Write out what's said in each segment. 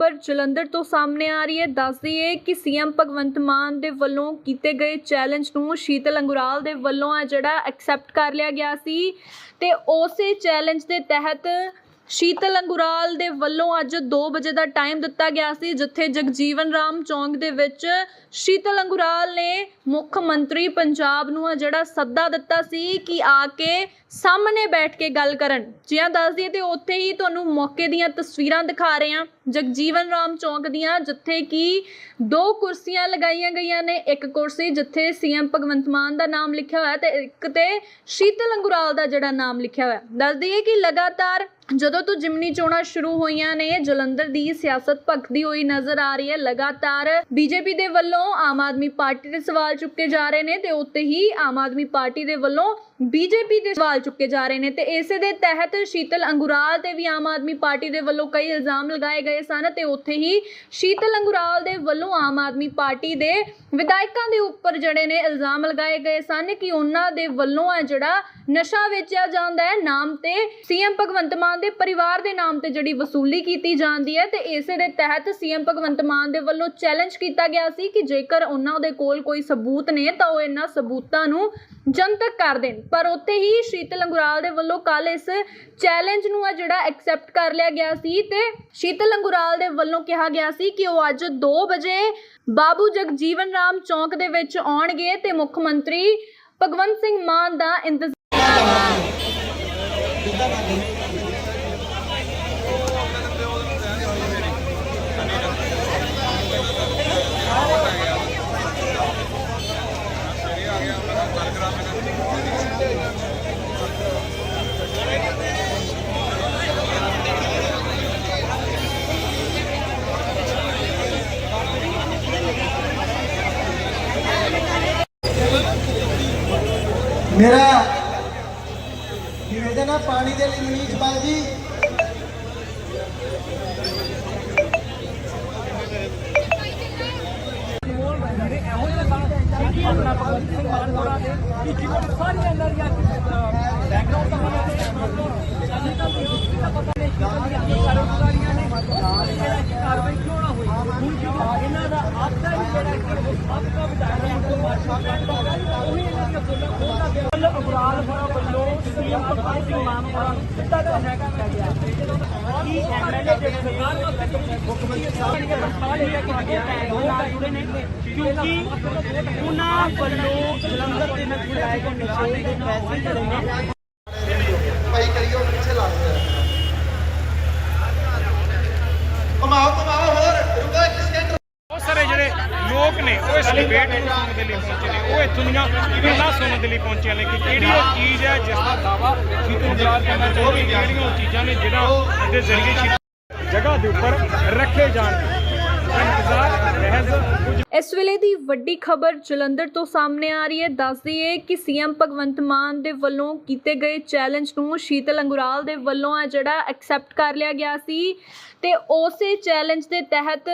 ਪਰ ਜਲੰਧਰ ਤੋਂ ਸਾਹਮਣੇ ਆ ਰਹੀ ਹੈ। ਦੱਸਦੀ ਹੈ ਕਿ ਸੀਐਮ ਭਗਵੰਤ ਮਾਨ ਦੇ ਵੱਲੋਂ ਕੀਤੇ ਗਏ ਚੈਲੰਜ ਨੂੰ ਸ਼ੀਤਲ ਅੰਗੁਰਾਲ ਦੇ ਵੱਲੋਂ ਆ ਜਿਹੜਾ ਐਕਸੈਪਟ ਕਰ ਲਿਆ ਗਿਆ ਸੀ ਤੇ ਉਸੇ ਚੈਲੰਜ ਦੇ ਤਹਿਤ ਸ਼ੀਤਲ ਅੰਗੁਰਾਲ ਦੇ ਵੱਲੋਂ ਅੱਜ 2 ਵਜੇ ਦਾ ਟਾਈਮ ਦਿੱਤਾ ਗਿਆ ਸੀ, ਜਿੱਥੇ ਜਗਜੀਵਨ ਰਾਮ ਚੌਂਕ ਦੇ ਵਿੱਚ ਸ਼ੀਤਲ ਅੰਗੁਰਾਲ ਨੇ ਮੁੱਖ ਮੰਤਰੀ ਪੰਜਾਬ ਨੂੰ ਆ ਜਿਹੜਾ ਸੱਦਾ ਦਿੱਤਾ ਸੀ ਕਿ ਆ ਕੇ ਸਾਹਮਣੇ ਬੈਠ ਕੇ ਗੱਲ ਕਰਨ। ਜਿਵੇਂ ਦੱਸ ਦਈਏ ਤੇ ਉੱਥੇ ਹੀ ਤੁਹਾਨੂੰ ਮੌਕੇ ਦੀਆਂ ਤਸਵੀਰਾਂ ਦਿਖਾ ਰਹੇ ਹਾਂ। ਜਗਜੀਵਨ ਰਾਮ ਚੌਂਕ ਦੀਆਂ, ਜਿੱਥੇ ਕਿ ਦੋ ਕੁਰਸੀਆਂ ਲਗਾਈਆਂ ਗਈਆਂ ਨੇ। ਇੱਕ ਕੁਰਸੀ ਜਿੱਥੇ ਸੀਐਮ ਭਗਵੰਤ ਮਾਨ ਦਾ ਨਾਮ ਲਿਖਿਆ ਹੋਇਆ ਤੇ ਇੱਕ ਤੇ ਸ਼ੀਤਲ ਅੰਗੁਰਾਲ ਦਾ ਜਿਹੜਾ ਨਾਮ ਲਿਖਿਆ ਹੋਇਆ ਦੱਸ ਦਈਏ ਕਿ ਲਗਾਤਾਰ ਜਦੋਂ ਤੋਂ ਜਿਮਨੀ ਚੋਣਾਂ ਸ਼ੁਰੂ ਹੋਈਆਂ ਨੇ, ਜਲੰਧਰ ਦੀ ਸਿਆਸਤ ਭਖਦੀ ਹੋਈ ਨਜ਼ਰ ਆ ਰਹੀ ਹੈ। ਲਗਾਤਾਰ ਬੀਜੇਪੀ ਦੇ ਵੱਲੋਂ ਆਮ ਆਦਮੀ ਪਾਰਟੀ ਦੇ ਸਵਾਲ ਚੁੱਕੇ ਜਾ ਰਹੇ ਨੇ ਤੇ ਉੱਤੇ ਹੀ ਆਮ ਆਦਮੀ ਪਾਰਟੀ ਦੇ ਵੱਲੋਂ ਬੀਜੇਪੀ ਦੇ ਸਵਾਲ ਚੁੱਕੇ ਜਾ ਰਹੇ ਨੇ ਤੇ ਇਸੇ ਦੇ ਤਹਿਤ ਸ਼ੀਤਲ ਅੰਗੁਰਾਲ ਤੇ ਵੀ ਆਮ ਆਦਮੀ ਪਾਰਟੀ ਦੇ ਵੱਲੋਂ ਕਈ ਇਲਜ਼ਾਮ ਲਗਾਏ ਗਏ ਸਨ ਤੇ ਉੱਥੇ ਹੀ ਸ਼ੀਤਲ ਅੰਗੁਰਾਲ ਦੇ ਵੱਲੋਂ ਆਮ ਆਦਮੀ ਪਾਰਟੀ ਦੇ ਵਿਧਾਇਕਾਂ ਦੇ ਉੱਪਰ ਜਿਹੜੇ ਨੇ ਇਲਜ਼ਾਮ ਲਗਾਏ ਗਏ ਸਨ ਕਿ ਉਹਨਾਂ ਦੇ ਵੱਲੋਂ ਹੈ ਜਿਹੜਾ ਨਸ਼ਾ ਵੇਚਿਆ ਜਾਂਦਾ ਹੈ, ਨਾਮ ਤੇ ਸੀਐਮ ਭਗਵੰਤ ਮਾਨ ਦੇ ਪਰਿਵਾਰ ਦੇ ਨਾਮ ਤੇ ਜਿਹੜੀ ਵਸੂਲੀ ਕੀਤੀ ਜਾਂਦੀ ਹੈ ਤੇ ਇਸੇ ਦੇ ਤਹਿਤ ਸੀਐਮ ਭਗਵੰਤ ਮਾਨ ਦੇ ਵੱਲੋਂ ਚੈਲੰਜ ਕੀਤਾ ਗਿਆ ਸੀ ਕਿ ਜੇਕਰ ਉਹਨਾਂ ਦੇ ਕੋਲ ਕੋਈ ਸਬੂਤ ਨੇ ਤਾਂ ਉਹ ਇਹਨਾਂ ਸਬੂਤਾਂ ਨੂੰ ਜਨਤਕ ਕਰ ਦੇਣ। ਪਰ ਉੱਥੇ ਹੀ ਸ਼ੀਤਲ ਅੰਗੁਰਾਲ ਦੇ ਵੱਲੋਂ ਕੱਲ ਇਸ ਚੈਲੰਜ ਨੂੰ ਆ ਜਿਹੜਾ ਐਕਸੈਪਟ ਕਰ ਲਿਆ ਗਿਆ ਸੀ ਤੇ ਸ਼ੀਤਲ ਅੰਗੁਰਾਲ ਦੇ ਵੱਲੋਂ ਕਿਹਾ ਗਿਆ ਸੀ ਕਿ ਉਹ ਅੱਜ 2 ਵਜੇ ਬਾਬੂ ਜਗਜੀਵਨ ਰਾਮ ਚੌਂਕ ਦੇ ਵਿੱਚ ਆਉਣਗੇ ਤੇ ਮੁੱਖ ਮੰਤਰੀ ਭਗਵੰਤ ਸਿੰਘ ਮਾਨ ਦਾ ਇੰਤਜ਼ਾਰ ਮੇਰਾ ਨਿਵੇਦਨ ਹੈ ਪਾਣੀ ਦੇ ਲਈ ਮਨੀਸ਼ ਬਾਲ ਜੀ ਆਪਣਾ ਭਗਵੰਤ ਸਿੰਘ ਮਾਨ ਹੋਰਾਂ ਦੇ ਕਿ ਜਿਵੇਂ ਸਾਰੀਆਂ ਇਹਨਾਂ ਦੀਆਂ ਬੈਕਗ੍ਰਾਉਂਡ ਤਾਂ ਉਹਨਾਂ ਦੇ ਅਸੀਂ ਤਾਂ ਕੋਈ ਦਾ ਪਤਾ ਨਹੀਂ ਕਿ ਇਹਨਾਂ ਦੀਆਂ ਕਾਰੋਬਾਰੀਆਂ ਨੇ ਨਾਲ ਜਿਹੜਾ ਕਿ ਕਾਰਵਾਈ ਕਿਉਂ ਨਾ ਹੋਈ ਹੁਣ ਜਦੋਂ ਇਹਨਾਂ ਦਾ ਆਪਦਾ ਹੀ ਜਿਹੜਾ ਕਿ ਉਹ ਸਭ ਦਾ ਵਿਧਾਇਕ ਨੂੰ ਮਾਰਸ਼ਲ ਕਰਦਾ ਉਹੀ ਇਹਨਾਂ ਦੀਆਂ ਬੋਲਾਂ ਖੋਲਦਾ ਪਿਆ ਵੱਲ ਅਬਰਾਲ ਹੋਰਾਂ ਵੱਲੋਂ ਸੀਐਮ ਭਗਵੰਤ ਸਿੰਘ ਮਾਨ ਹੋਰਾਂ ਨੂੰ ਸਿੱਧਾ ਦਾ ਹੈਗਾ ਗਿਆ ਕਿ ਐਮਐਲਏ ਦੇ ਸਰਕਾਰ ਵਾਸਤੇ ਮੁੱਖ ਮੰਤਰੀ ਸਾਹਿਬ ਨੇ ਪਛਾਣ ਲਿਆ ਕਿ ਅੱਗੇ ਉਹ ਨਾਲ ਜੁੜੇ ਨੇ ਕਿਉਂਕਿ ਉਹਨਾਂ ਵੱਲੋਂ ਜਲੰਧਰ ਦੇ ਵਿੱਚ ਚਲਾਏ ਗਏ ਨਸ਼ੇ ਦੇ ਪੈਸੇ ਜਿਹੜੇ ਨੇ ਭਾਈ ਕਰਿਓ ਪਿੱਛੇ ਲਾ ਦਿਓ ਕਮਾਓ ਕਮਾਓ ਹੋਰ ਰੁਕੋ ਇੱਕ ਸਕਿੰਟ ਬਹੁਤ ਸਾਰੇ ਜਿਹੜੇ ਲੋਕ ਨੇ, ਉਹ ਇਸ ਡਿਬੇਟ ਨੂੰ ਸੁਣਨ ਦੇ ਲਈ ਪਹੁੰਚੇ ਨੇ। ਉਹ ਇੱਥੋਂ ਦੀਆਂ ਗੱਲਾਂ ਸੁਣਨ ਦੇ ਲਈ ਪਹੁੰਚੇ ਨੇ ਕਿ ਕਿਹੜੀ ਉਹ ਚੀਜ਼ ਹੈ ਜਿਸ ਦਾ ਦਾਵਾ ਸ਼ੀਤਲ ਗੁਰਾਲ ਕਰਨਾ ਚਾਹੁੰਦੀ ਕਿਹੜੀਆਂ ਚੀਜ਼ਾਂ ਨੇ ਜਿਹੜਾ ਦੇ ਜ਼ਰੀਏ ਸ਼ੀਤਲ ਜਗ੍ਹਾ ਦੇ ਉੱਪਰ ਰੱਖੇ ਜਾਣ। ਇਸ ਵੇਲੇ ਦੀ ਵੱਡੀ ਖਬਰ ਜਲੰਧਰ ਤੋਂ ਸਾਹਮਣੇ ਆ ਰਹੀ ਹੈ। ਦੱਸਦੀ ਹੈ ਕਿ ਸੀਐਮ ਭਗਵੰਤ ਮਾਨ ਦੇ ਵੱਲੋਂ ਕੀਤੇ ਗਏ ਚੈਲੰਜ ਨੂੰ ਸ਼ੀਤਲ ਅੰਗੁਰਾਲ ਦੇ ਵੱਲੋਂ ਆ ਜਿਹੜਾ ਐਕਸੈਪਟ ਕਰ ਲਿਆ ਗਿਆ ਸੀ ਤੇ ਉਸੇ ਚੈਲੰਜ ਦੇ ਤਹਿਤ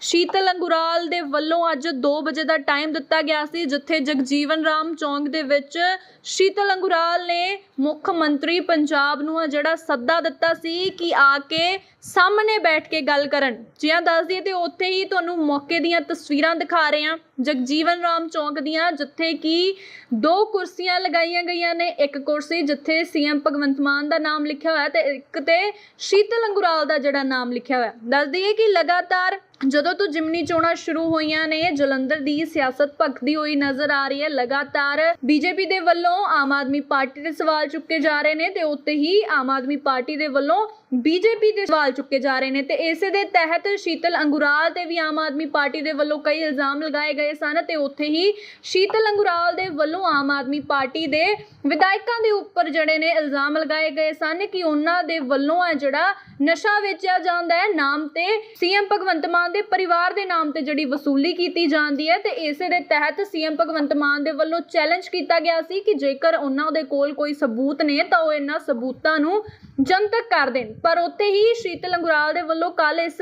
ਸ਼ੀਤਲ ਅੰਗੁਰਾਲ ਦੇ ਵੱਲੋਂ ਅੱਜ 2 ਵਜੇ ਦਾ ਟਾਈਮ ਦਿੱਤਾ ਗਿਆ ਸੀ, ਜਿੱਥੇ ਜਗਜੀਵਨ ਰਾਮ ਚੌਂਕ ਦੇ ਵਿੱਚ ਸ਼ੀਤਲ ਅੰਗੁਰਾਲ ਨੇ ਮੁੱਖ ਮੰਤਰੀ ਪੰਜਾਬ ਨੂੰ ਆ ਜਿਹੜਾ ਸੱਦਾ ਦਿੱਤਾ ਸੀ ਕਿ ਆ ਕੇ ਸਾਹਮਣੇ ਬੈਠ ਕੇ ਗੱਲ ਕਰਨ। ਜਿਵੇਂ ਦੱਸ ਦਈਏ ਤੇ ਉੱਥੇ ਹੀ ਤੁਹਾਨੂੰ ਮੌਕੇ ਦੀਆਂ ਤਸਵੀਰਾਂ ਦਿਖਾ ਰਹੇ ਹਾਂ। ਜਗਜੀਵਨ ਰਾਮ ਚੌਂਕ ਦੀਆਂ, ਜਿੱਥੇ ਕਿ ਦੋ ਕੁਰਸੀਆਂ ਲਗਾਈਆਂ ਗਈਆਂ ਨੇ। ਇੱਕ ਕੁਰਸੀ ਜਿੱਥੇ ਸੀਐਮ ਭਗਵੰਤ ਮਾਨ ਦਾ ਨਾਮ ਲਿਖਿਆ ਹੋਇਆ ਤੇ ਇੱਕ ਤੇ ਸ਼ੀਤਲ ਅੰਗੁਰਾਲ ਦਾ ਜਿਹੜਾ ਨਾਮ ਲਿਖਿਆ ਹੋਇਆ। ਦੱਸ ਦਈਏ ਕਿ ਲਗਾਤਾਰ ਜਦੋਂ ਤੋਂ ਜਿਮਨੀ ਚੋਣਾਂ ਸ਼ੁਰੂ ਹੋਈਆਂ ਨੇ, ਜਲੰਧਰ ਦੀ ਸਿਆਸਤ ਭਖਦੀ ਹੋਈ ਨਜ਼ਰ ਆ ਰਹੀ ਹੈ। ਲਗਾਤਾਰ ਬੀਜੇਪੀ ਦੇ ਵੱਲੋਂ ਆਮ ਆਦਮੀ ਪਾਰਟੀ ਦੇ ਸਵਾਲ ਚੁੱਕੇ ਜਾ ਰਹੇ ਨੇ ਤੇ ਉੱਤੇ ਹੀ ਆਮ ਆਦਮੀ ਪਾਰਟੀ ਦੇ ਵੱਲੋਂ ਬੀਜੇਪੀ ਦੇ ਸਵਾਲ ਚੁੱਕੇ ਜਾ ਰਹੇ ਨੇ ਤੇ ਇਸੇ ਦੇ ਤਹਿਤ ਸ਼ੀਤਲ ਅੰਗੁਰਾਲ ਤੇ ਵੀ ਆਮ ਆਦਮੀ ਪਾਰਟੀ ਦੇ ਵੱਲੋਂ ਕਈ ਇਲਜ਼ਾਮ ਲਗਾਏ ਗਏ ਸਨ ਤੇ ਉੱਥੇ ਹੀ ਸ਼ੀਤਲ ਅੰਗੁਰਾਲ ਦੇ ਵੱਲੋਂ ਆਮ ਆਦਮੀ ਪਾਰਟੀ ਦੇ ਵਿਧਾਇਕਾਂ ਦੇ ਉੱਪਰ ਜਿਹੜੇ ਨੇ ਇਲਜ਼ਾਮ ਲਗਾਏ ਗਏ ਸਨ ਕਿ ਉਹਨਾਂ ਦੇ ਵੱਲੋਂ ਹੈ ਜਿਹੜਾ ਨਸ਼ਾ ਵੇਚਿਆ ਜਾਂਦਾ ਹੈ, ਨਾਮ ਤੇ ਸੀਐਮ ਭਗਵੰਤ ਮਾਨ ਦੇ ਪਰਿਵਾਰ ਦੇ ਨਾਮ ਤੇ ਜਿਹੜੀ ਵਸੂਲੀ ਕੀਤੀ ਜਾਂਦੀ ਹੈ ਤੇ ਇਸੇ ਦੇ ਤਹਿਤ ਸੀਐਮ ਭਗਵੰਤ ਮਾਨ ਦੇ ਵੱਲੋਂ ਚੈਲੰਜ ਕੀਤਾ ਗਿਆ ਸੀ ਕਿ ਜੇਕਰ ਉਹਨਾਂ ਦੇ ਕੋਲ ਕੋਈ ਸਬੂਤ ਨੇ ਤਾਂ ਉਹ ਇਹਨਾਂ ਸਬੂਤਾਂ ਨੂੰ ਜਨਤਕ ਕਰ ਦੇਣ। ਪਰ ਉੱਥੇ ਹੀ ਸ਼ੀਤਲ ਅੰਗੁਰਾਲ ਦੇ ਵੱਲੋਂ ਕੱਲ ਇਸ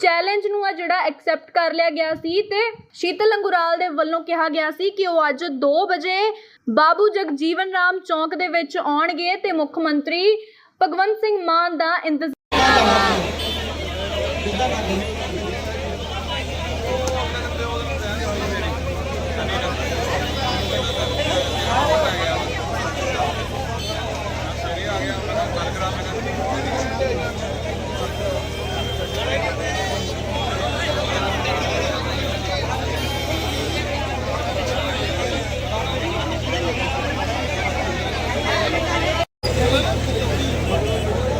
ਚੈਲੰਜ ਨੂੰ ਆ ਜਿਹੜਾ ਐਕਸੈਪਟ ਕਰ ਲਿਆ ਗਿਆ ਸੀ ਤੇ ਸ਼ੀਤਲ ਅੰਗੁਰਾਲ ਦੇ ਵੱਲੋਂ ਕਿਹਾ ਗਿਆ ਸੀ ਕਿ ਉਹ ਅੱਜ 2 ਵਜੇ ਬਾਬੂ ਜਗਜੀਵਨ ਰਾਮ ਚੌਂਕ ਦੇ ਵਿੱਚ ਆਉਣਗੇ ਤੇ ਮੁੱਖ ਮੰਤਰੀ ਭਗਵੰਤ ਸਿੰਘ ਮਾਨ ਦਾ ਇੰਤਜ਼ਾਰ ਮੇਰਾ ਨਿਵੇਦਨ ਹੈ ਪਾਣੀ ਦੇ ਲਈ ਮਨੀਸ਼ ਬਾਲ ਜੀ ਜਿਹੜੇ ਇਹੋ ਜਿਹੇ ਲੋਕਾਂ ਦੀ ਆਪਣਾ ਭਗਵੰਤ ਸਿੰਘ ਮਾਨ ਹੋਰਾਂ ਦੇ ਕਿ ਜਿਨ੍ਹਾਂ ਨੂੰ ਸਾਰੀਆਂ ਇਹਨਾਂ ਦੀਆਂ ਬੈਕਗ੍ਰਾਉਂਡ ਦਾ ਪਤਾ ਨਹੀਂ ਅਸੀਂ ਤਾਂ ਕੋਈ ਹਿਸਟਰੀ ਦਾ ਪਤਾ ਨਹੀਂ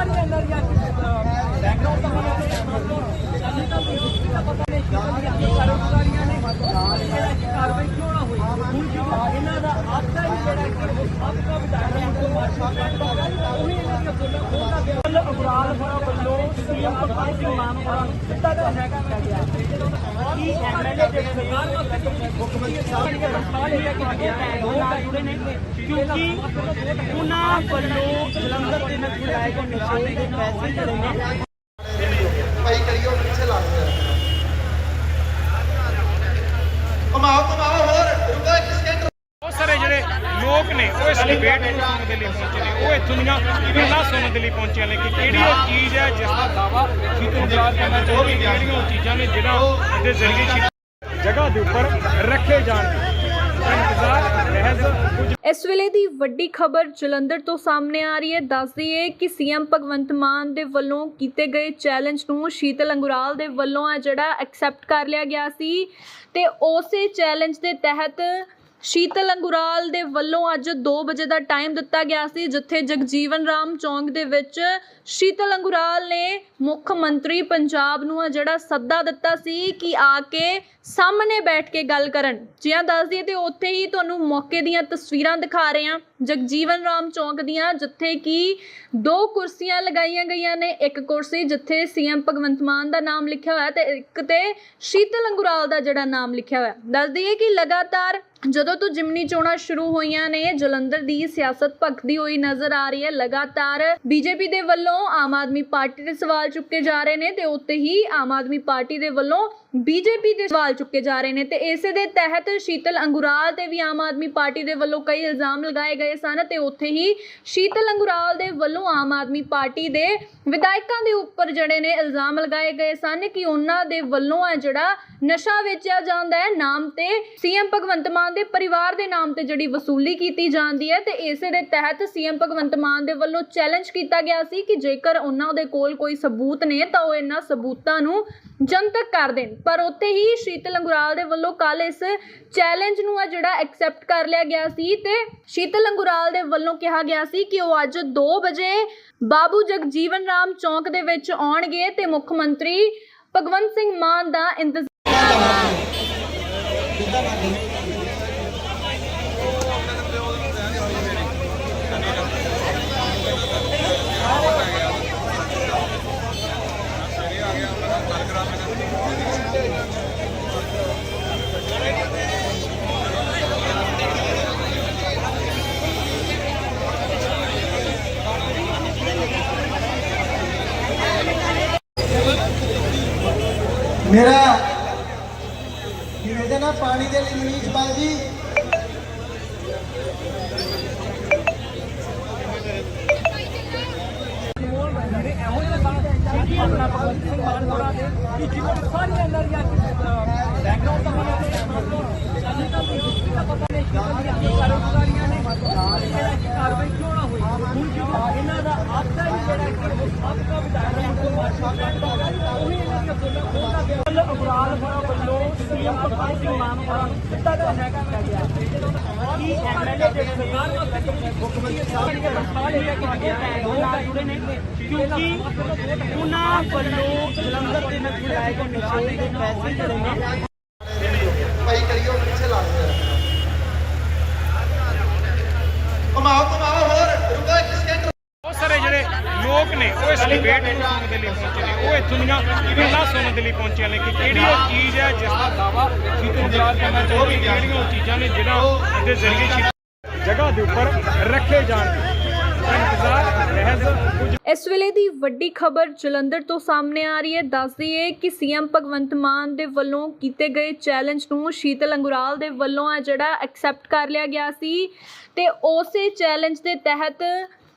ਕਿ ਇਹਨਾਂ ਦੀਆਂ ਕਾਰੋਬਾਰੀਆਂ ਨੇ ਨਾਲ ਜਿਹੜਾ ਕਿ ਕਾਰਵਾਈ ਕਿਉਂ ਨਾ ਹੋਈ ਹੁਣ ਜਦੋਂ ਇਹਨਾਂ ਦਾ ਆਪਦਾ ਹੀ ਜਿਹੜਾ ਕਿ ਆਪਦਾ ਵਿਧਾਇਕ ਨੂੰ ਮਾਰਸ਼ਲ ਕਰਦਾ ਉਹੀ ਇਹਨਾਂ ਦੀਆਂ ਬੋਲਾਂ ਖੋਲਦਾ ਗਿਆ ਵੱਲ ਅਬਰਾਲ ਹੋਰਾਂ ਵੱਲੋਂ ਸੀਐਮ ਭਗਵੰਤ ਸਿੰਘ ਮਾਨ ਹੋਰਾਂ ਨੂੰ ਸਿੱਧਾ ਦਾ ਹੈਗਾ ਗਿਆ ਕਿ ਐਮਐਲਏ ਜਿਹੜੇ ਸਰਕਾਰ ਵਾਸਤੇ ਮੁੱਖ ਮੰਤਰੀ ਸਾਹਿਬ ਨੇ ਬਰਖਾਸਤ ਲਿਆ ਕਿ ਅੱਗੇ ਲੋਕ ਆ ਜੁੜੇ ਨੇ ਕਿਉਂਕਿ ਉਹਨਾਂ ਵੱਲੋਂ ਜਲੰਧਰ ਦੇ ਨਾਲ ਵਿਧਾਇਕ ਨਿਸ਼ਾਨ ਦੇ ਪੈਸੇ ਜਿਹੜੇ ਨੇ ਭਾਈ ਕਰਿਓ ਪਿੱਛੇ ਲਾ ਦਿਓ ਕਮਾਓ ਕਮਾਓ ਹੋਰ ਰੁਕੋ ਇੱਕ ਸਕਿੰਟ ਬਹੁਤ ਸਾਰੇ ਜਿਹੜੇ ਲੋਕ ਨੇ ਉਹ ਇਸ ਡਿਬੇਟ ਸੁਣਨ ਦੇ ਲਈ ਪਹੁੰਚੇ ਨੇ ਉਹ ਇੱਥੋਂ ਦੀਆਂ ਗੱਲਾਂ ਸੁਣਨ ਦੇ ਲਈ ਪਹੁੰਚੇ ਨੇ ਕਿ ਕਿਹੜੀ ਉਹ ਚੀਜ਼ ਹੈ ਜਿਸ ਦਾ ਦਾਵਾ ਸ਼ੀਤਲ ਗੁਰਾਰ ਕਰਨਾ ਚਾਹੁੰਦੀ ਕਿਹੜੀਆਂ ਉਹ ਚੀਜ਼ਾਂ ਨੇ ਜਿਹੜਾ ਦੇ ਜ਼ਰੀਏ ਜਗ੍ਹਾ ਦੇ ਉੱਪਰ ਰੱਖੇ ਜਾਣਗੇ ਇੰਤਜ਼ਾਰ ਮਹਿਜ਼ ਕੁਝ ਇਸ ਵੇਲੇ ਦੀ ਵੱਡੀ ਖਬਰ ਜਲੰਧਰ ਤੋਂ ਸਾਹਮਣੇ ਆ ਰਹੀ ਹੈ। ਦੱਸਦੀ ਹੈ ਕਿ ਸੀਐਮ ਭਗਵੰਤ ਮਾਨ ਦੇ ਵੱਲੋਂ ਕੀਤੇ ਗਏ ਚੈਲੰਜ ਨੂੰ ਸ਼ੀਤਲ ਅੰਗੁਰਾਲ ਦੇ ਵੱਲੋਂ ਆ ਜਿਹੜਾ ਐਕਸੈਪਟ ਕਰ ਲਿਆ ਗਿਆ ਸੀ ਤੇ ਉਸੇ ਚੈਲੰਜ ਦੇ ਤਹਿਤ ਸ਼ੀਤਲ ਅੰਗੁਰਾਲ ਦੇ ਵੱਲੋਂ ਅੱਜ 2 ਵਜੇ ਦਾ ਟਾਈਮ ਦਿੱਤਾ ਗਿਆ ਸੀ, ਜਿੱਥੇ ਜਗਜੀਵਨ ਰਾਮ ਚੌਂਕ ਦੇ ਵਿੱਚ ਸ਼ੀਤਲ ਅੰਗੁਰਾਲ ਨੇ ਮੁੱਖ ਮੰਤਰੀ ਪੰਜਾਬ ਨੂੰ ਆ ਜਿਹੜਾ ਸੱਦਾ ਦਿੱਤਾ ਸੀ ਕਿ ਆ ਕੇ ਸਾਹਮਣੇ ਬੈਠ ਕੇ ਗੱਲ ਕਰਨ। ਜਿਵੇਂ ਦੱਸ ਦਈਏ ਤੇ ਉੱਥੇ ਹੀ ਤੁਹਾਨੂੰ ਮੌਕੇ ਦੀਆਂ ਤਸਵੀਰਾਂ ਦਿਖਾ ਰਹੇ ਹਾਂ। ਜਗਜੀਵਨ ਰਾਮ ਚੌਂਕ ਦੀਆਂ, ਜਿੱਥੇ ਕਿ ਦੋ ਕੁਰਸੀਆਂ ਲਗਾਈਆਂ ਗਈਆਂ ਨੇ। ਇੱਕ ਕੁਰਸੀ ਜਿੱਥੇ ਸੀਐਮ ਭਗਵੰਤ ਮਾਨ ਦਾ ਨਾਮ ਲਿਖਿਆ ਹੋਇਆ ਤੇ ਇੱਕ ਤੇ ਸ਼ੀਤਲ ਅੰਗੁਰਾਲ ਦਾ ਜਿਹੜਾ ਨਾਮ ਲਿਖਿਆ ਹੋਇਆ। ਦੱਸ ਦਈਏ ਕਿ ਲਗਾਤਾਰ ਜਦੋਂ ਤੋਂ ਜਿਮਨੀ ਚੋਣਾਂ ਸ਼ੁਰੂ ਹੋਈਆਂ ਨੇ, ਜਲੰਧਰ ਦੀ ਸਿਆਸਤ ਭਖਦੀ ਹੋਈ ਨਜ਼ਰ ਆ ਰਹੀ ਹੈ। ਲਗਾਤਾਰ ਬੀਜੇਪੀ ਦੇ ਵੱਲੋਂ ਆਮ ਆਦਮੀ ਪਾਰਟੀ ਦੇ ਸਵਾਲ ਚੁੱਕੇ ਜਾ ਰਹੇ ਨੇ ਤੇ ਉੱਤੇ ਹੀ ਆਮ ਆਦਮੀ ਪਾਰਟੀ ਦੇ ਵੱਲੋਂ ਬੀਜੇਪੀ ਦੇ ਸਵਾਲ ਚੁੱਕੇ ਜਾ ਰਹੇ ਨੇ ਤੇ ਇਸੇ ਦੇ ਤਹਿਤ ਸ਼ੀਤਲ ਅੰਗੁਰਾਲ ਤੇ ਵੀ ਆਮ ਆਦਮੀ ਪਾਰਟੀ ਦੇ ਵੱਲੋਂ ਕਈ ਇਲਜ਼ਾਮ ਲਗਾਏ ਗਏ ਸਨ ਤੇ ਉੱਥੇ ਹੀ ਸ਼ੀਤਲ ਅੰਗੁਰਾਲ ਦੇ ਵੱਲੋਂ ਆਮ ਆਦਮੀ ਪਾਰਟੀ ਦੇ ਵਿਧਾਇਕਾਂ ਦੇ ਉੱਪਰ ਜਿਹੜੇ ਨੇ ਇਲਜ਼ਾਮ ਲਗਾਏ ਗਏ ਸਨ ਕਿ ਉਹਨਾਂ ਦੇ ਵੱਲੋਂ ਆ ਜਿਹੜਾ ਨਸ਼ਾ ਵੇਚਿਆ ਜਾਂਦਾ ਹੈ, ਨਾਮ ਤੇ ਸੀਐਮ ਭਗਵੰਤ ਮਾਨ ਦੇ ਪਰਿਵਾਰ ਦੇ ਨਾਮ ਤੇ ਜਿਹੜੀ ਵਸੂਲੀ ਕੀਤੀ ਜਾਂਦੀ ਹੈ ਤੇ ਇਸੇ ਦੇ ਤਹਿਤ ਸੀਐਮ ਭਗਵੰਤ ਮਾਨ ਦੇ ਵੱਲੋਂ ਚੈਲੰਜ ਕੀਤਾ ਗਿਆ ਸੀ ਕਿ ਜੇਕਰ ਉਹਨਾਂ ਦੇ ਕੋਲ ਕੋਈ ਸਬੂਤ ਨੇ ਤਾਂ ਉਹ ਇਹਨਾਂ ਸਬੂਤਾਂ ਨੂੰ ਜਨਤਕ ਕਰ ਦੇਣ। ਪਰ ਉੱਥੇ ਹੀ ਸ਼ੀਤਲ ਅੰਗੁਰਾਲ ਦੇ ਵੱਲੋਂ ਕੱਲ ਇਸ ਚੈਲੰਜ ਨੂੰ ਆ ਜਿਹੜਾ ਐਕਸੈਪਟ ਕਰ ਲਿਆ ਗਿਆ ਸੀ ਤੇ ਸ਼ੀਤਲ ਅੰਗੁਰਾਲ ਦੇ ਵੱਲੋਂ ਕਿਹਾ ਗਿਆ ਸੀ ਕਿ ਉਹ ਅੱਜ 2 ਵਜੇ ਬਾਬੂ ਜਗਜੀਵਨ ਰਾਮ ਚੌਂਕ ਦੇ ਵਿੱਚ ਆਉਣਗੇ ਤੇ ਮੁੱਖ ਮੰਤਰੀ ਭਗਵੰਤ ਸਿੰਘ ਮਾਨ ਦਾ ਇੰਤਜ਼ਾਰ ਮੇਰਾ ਨਿਵੇਦਨ ਹੈ ਪਾਣੀ ਦੇ ਲਈ ਮਨੀਸ਼ ਬਾਲ ਜੀ। ਜਿਹੜੇ ਇਹੋ ਜਿਹੇ ਲੋਕਾਂ ਦੀ ਆਪਣਾ ਭਗਵੰਤ ਸਿੰਘ ਮਾਨ ਹੋਰਾਂ ਦੇ ਕਿ ਜਿਨ੍ਹਾਂ ਨੂੰ ਸਾਰੀਆਂ ਇਹਨਾਂ ਦੀਆਂ ਬੈਕਗ੍ਰਾਉਂਡ ਦਾ ਪਤਾ ਨਹੀਂ ਅਸੀਂ ਤਾਂ ਕੋਈ ਹਿਸਟਰੀ ਦਾ ਪਤਾ ਨਹੀਂ ਕਿ ਇਹਨਾਂ ਦੀਆਂ ਕਾਰੋਬਾਰੀਆਂ ਨੇ ਨਾਲ ਜਿਹੜਾ ਕਿ ਕਾਰਵਾਈ ਕਿਉਂ ਨਾ ਹੋਈ ਹੁਣ ਜਦੋਂ ਇਹਨਾਂ ਦਾ ਆਪਦਾ ਹੀ ਜਿਹੜਾ ਕਿ ਆਪਦਾ ਵਿਧਾਇਕ ਨੂੰ ਮਾਰਸ਼ਲ ਕਰਦਾ ਉਹੀ ਇਹਨਾਂ ਦੀਆਂ ਬੋਲਾਂ ਖੋਲਦਾ ਗਿਆ ਵੱਲ ਅਬਰਾਲ ਹੋਰਾਂ ਵੱਲੋਂ ਸੀਐਮ ਭਗਵੰਤ ਸਿੰਘ ਮਾਨ ਹੋਰਾਂ ਨੂੰ ਸਿੱਧਾ ਦਾ ਹੈਗਾ ਗਿਆ ਕਿ ਐਮਐਲਏ ਜਿਹੜੇ ਸਰਕਾਰ ਵਾਸਤੇ ਮੁੱਖ ਮੰਤਰੀ ਸਾਹਿਬ ਨੇ ਬਰਖਾਸਤ ਲਿਆ ਕਿ ਅੱਗੇ ਲੋਕ ਆ ਜੁੜੇ ਨੇ ਕਿਉਂਕਿ ਉਹਨਾਂ ਵੱਲੋਂ ਜਲੰਧਰ ਦੇ ਨਾਲ ਵਿਧਾਇਕ ਨਿਸ਼ਾਨ ਦੇ ਪੈਸੇ ਜਿਹੜੇ ਨੇ ਭਾਈ ਕਰਿਓ ਪਿੱਛੇ ਲਾ ਦਿਓ ਕਮਾਓ ਕਮਾਓ ਹੋਰ ਰੁਕੋ ਇੱਕ ਸਕਿੰਟ ਬਹੁਤ ਸਾਰੇ ਜਿਹੜੇ ਲੋਕ ਨੇ, ਉਹ ਇਸ ਡਿਬੇਟ ਨੂੰ ਸੁਣਨ ਦੇ ਲਈ ਪਹੁੰਚੇ। ਇੱਥੋਂ ਦੀਆਂ ਗੱਲਾਂ ਸੁਣਨ ਦੇ ਲਈ ਪਹੁੰਚੇ ਨੇ ਕਿ ਕਿਹੜੀ ਉਹ ਚੀਜ਼ ਹੈ ਜਿਸ ਦਾ ਦਾਵਾ ਸ਼ੀਤਲ ਗੁਰਾਰ ਕਰਨਾ ਚਾਹੁੰਦੀ ਕਿਹੜੀਆਂ ਉਹ ਚੀਜ਼ਾਂ ਨੇ ਜਿਹੜਾ ਦੇ ਜ਼ਰੀਏ ਜਗ੍ਹਾ ਦੇ ਉੱਪਰ ਰੱਖੇ ਜਾਣਗੇ ਇਸ ਵੇਲੇ ਦੀ ਵੱਡੀ ਖਬਰ ਜਲੰਧਰ ਤੋਂ ਸਾਹਮਣੇ ਆ ਰਹੀ ਹੈ। ਦੱਸਦੀ ਹੈ ਕਿ ਸੀਐਮ ਭਗਵੰਤ ਮਾਨ ਦੇ ਵੱਲੋਂ ਕੀਤੇ ਗਏ ਚੈਲੰਜ ਨੂੰ ਸ਼ੀਤਲ ਅੰਗੁਰਾਲ ਦੇ ਵੱਲੋਂ ਆ ਜਿਹੜਾ ਐਕਸੈਪਟ ਕਰ ਲਿਆ ਗਿਆ ਸੀ ਤੇ ਉਸੇ ਚੈਲੰਜ ਦੇ ਤਹਿਤ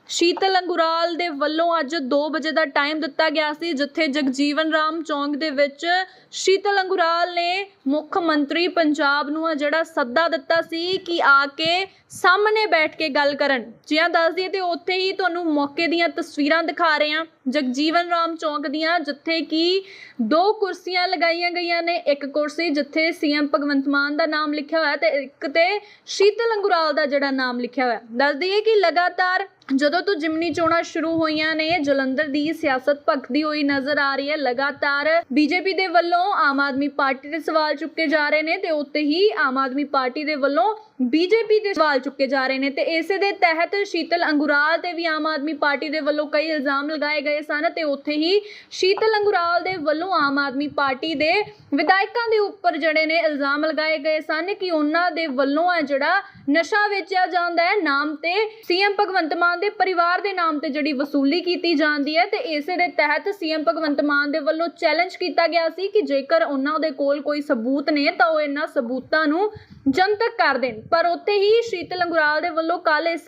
ਸ਼ੀਤਲ ਅੰਗੁਰਾਲ ਦੇ ਵੱਲੋਂ ਅੱਜ 2 ਵਜੇ ਦਾ ਟਾਈਮ ਦਿੱਤਾ ਗਿਆ ਸੀ, ਜਿੱਥੇ ਜਗਜੀਵਨ ਰਾਮ ਚੌਂਕ ਦੇ ਵਿੱਚ ਸ਼ੀਤਲ ਅੰਗੁਰਾਲ ਨੇ ਮੁੱਖ ਮੰਤਰੀ ਪੰਜਾਬ ਨੂੰ ਆ ਜਿਹੜਾ ਸੱਦਾ ਦਿੱਤਾ ਸੀ ਕਿ ਆ ਕੇ ਸਾਹਮਣੇ ਬੈਠ ਕੇ ਗੱਲ ਕਰਨ। ਜਿਵੇਂ ਦੱਸ ਦਈਏ ਤੇ ਉੱਥੇ ਹੀ ਤੁਹਾਨੂੰ ਮੌਕੇ ਦੀਆਂ ਤਸਵੀਰਾਂ ਦਿਖਾ ਰਹੇ ਹਾਂ। ਜਗਜੀਵਨ ਰਾਮ ਚੌਂਕ ਦੀਆਂ, ਜਿੱਥੇ ਕਿ ਦੋ ਕੁਰਸੀਆਂ ਲਗਾਈਆਂ ਗਈਆਂ ਨੇ। ਇੱਕ ਕੁਰਸੀ ਜਿੱਥੇ ਸੀਐਮ ਭਗਵੰਤ ਮਾਨ ਦਾ ਨਾਮ ਲਿਖਿਆ ਹੋਇਆ ਤੇ ਇੱਕ ਤੇ ਸ਼ੀਤਲ ਅੰਗੁਰਾਲ ਦਾ ਜਿਹੜਾ ਨਾਮ ਲਿਖਿਆ ਹੋਇਆ। ਦੱਸ ਦਈਏ ਕਿ ਲਗਾਤਾਰ ਜਦੋਂ ਤੋਂ ਜਿਮਨੀ ਚੋਣਾਂ ਸ਼ੁਰੂ ਹੋਈਆਂ ਨੇ, ਜਲੰਧਰ ਦੀ ਸਿਆਸਤ ਭਖਦੀ ਹੋਈ ਨਜ਼ਰ ਆ ਰਹੀ ਹੈ। ਲਗਾਤਾਰ ਬੀਜੇਪੀ ਦੇ ਵੱਲੋਂ ਆਮ ਆਦਮੀ ਪਾਰਟੀ ਦੇ ਸਵਾਲ ਚੁੱਕੇ ਜਾ ਰਹੇ ਨੇ ਤੇ ਉੱਤੇ ਹੀ ਆਮ ਆਦਮੀ ਪਾਰਟੀ ਦੇ ਵੱਲੋਂ ਬੀਜੇਪੀ ਦੇ ਸਵਾਲ ਚੁੱਕੇ ਜਾ ਰਹੇ ਨੇ ਤੇ ਇਸੇ ਦੇ ਤਹਿਤ ਸ਼ੀਤਲ ਅੰਗੁਰਾਲ ਤੇ ਵੀ ਆਮ ਆਦਮੀ ਪਾਰਟੀ ਦੇ ਵੱਲੋਂ ਕਈ ਇਲਜ਼ਾਮ ਲਗਾਏ ਗਏ ਸਨ ਤੇ ਉੱਥੇ ਹੀ ਸ਼ੀਤਲ ਅੰਗੁਰਾਲ ਦੇ ਵੱਲੋਂ ਆਮ ਆਦਮੀ ਪਾਰਟੀ ਦੇ ਵਿਧਾਇਕਾਂ ਦੇ ਉੱਪਰ ਜਿਹੜੇ ਨੇ ਇਲਜ਼ਾਮ ਲਗਾਏ ਗਏ ਸਨ ਕਿ ਉਹਨਾਂ ਦੇ ਵੱਲੋਂ ਆ ਜਿਹੜਾ ਨਸ਼ਾ ਵੇਚਿਆ ਜਾਂਦਾ ਹੈ, ਨਾਮ ਤੇ ਸੀਐਮ ਭਗਵੰਤ ਮਾਨ ਦੇ ਪਰਿਵਾਰ ਦੇ ਨਾਮ ਤੇ ਜਿਹੜੀ ਵਸੂਲੀ ਕੀਤੀ ਜਾਂਦੀ ਹੈ ਤੇ ਇਸੇ ਦੇ ਤਹਿਤ ਸੀਐਮ ਭਗਵੰਤ ਮਾਨ ਦੇ ਵੱਲੋਂ ਚੈਲੰਜ ਕੀਤਾ ਗਿਆ ਸੀ ਕਿ ਜੇਕਰ ਉਹਨਾਂ ਦੇ ਕੋਲ ਕੋਈ ਸਬੂਤ ਨੇ ਤਾਂ ਉਹ ਇਹਨਾਂ ਸਬੂਤਾਂ ਨੂੰ ਜਨਤਕ ਕਰ ਦੇਣ। ਪਰ ਉੱਥੇ ਹੀ ਸ਼ੀਤਲ ਅੰਗੁਰਾਲ ਦੇ ਵੱਲੋਂ ਕੱਲ ਇਸ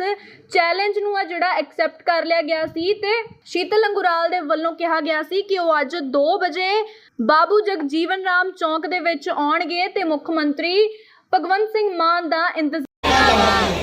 ਚੈਲੰਜ ਨੂੰ ਆ ਜਿਹੜਾ ਐਕਸੈਪਟ ਕਰ ਲਿਆ ਗਿਆ ਸੀ ਤੇ ਸ਼ੀਤਲ ਅੰਗੁਰਾਲ ਦੇ ਵੱਲੋਂ ਕਿਹਾ ਗਿਆ ਸੀ ਕਿ ਉਹ ਅੱਜ 2 ਵਜੇ ਬਾਬੂ ਜਗਜੀਵਨ ਰਾਮ ਚੌਂਕ ਦੇ ਵਿੱਚ ਆਉਣਗੇ ਤੇ ਮੁੱਖ ਮੰਤਰੀ ਭਗਵੰਤ ਸਿੰਘ ਮਾਨ ਦਾ ਇੰਤਜ਼ਾਰ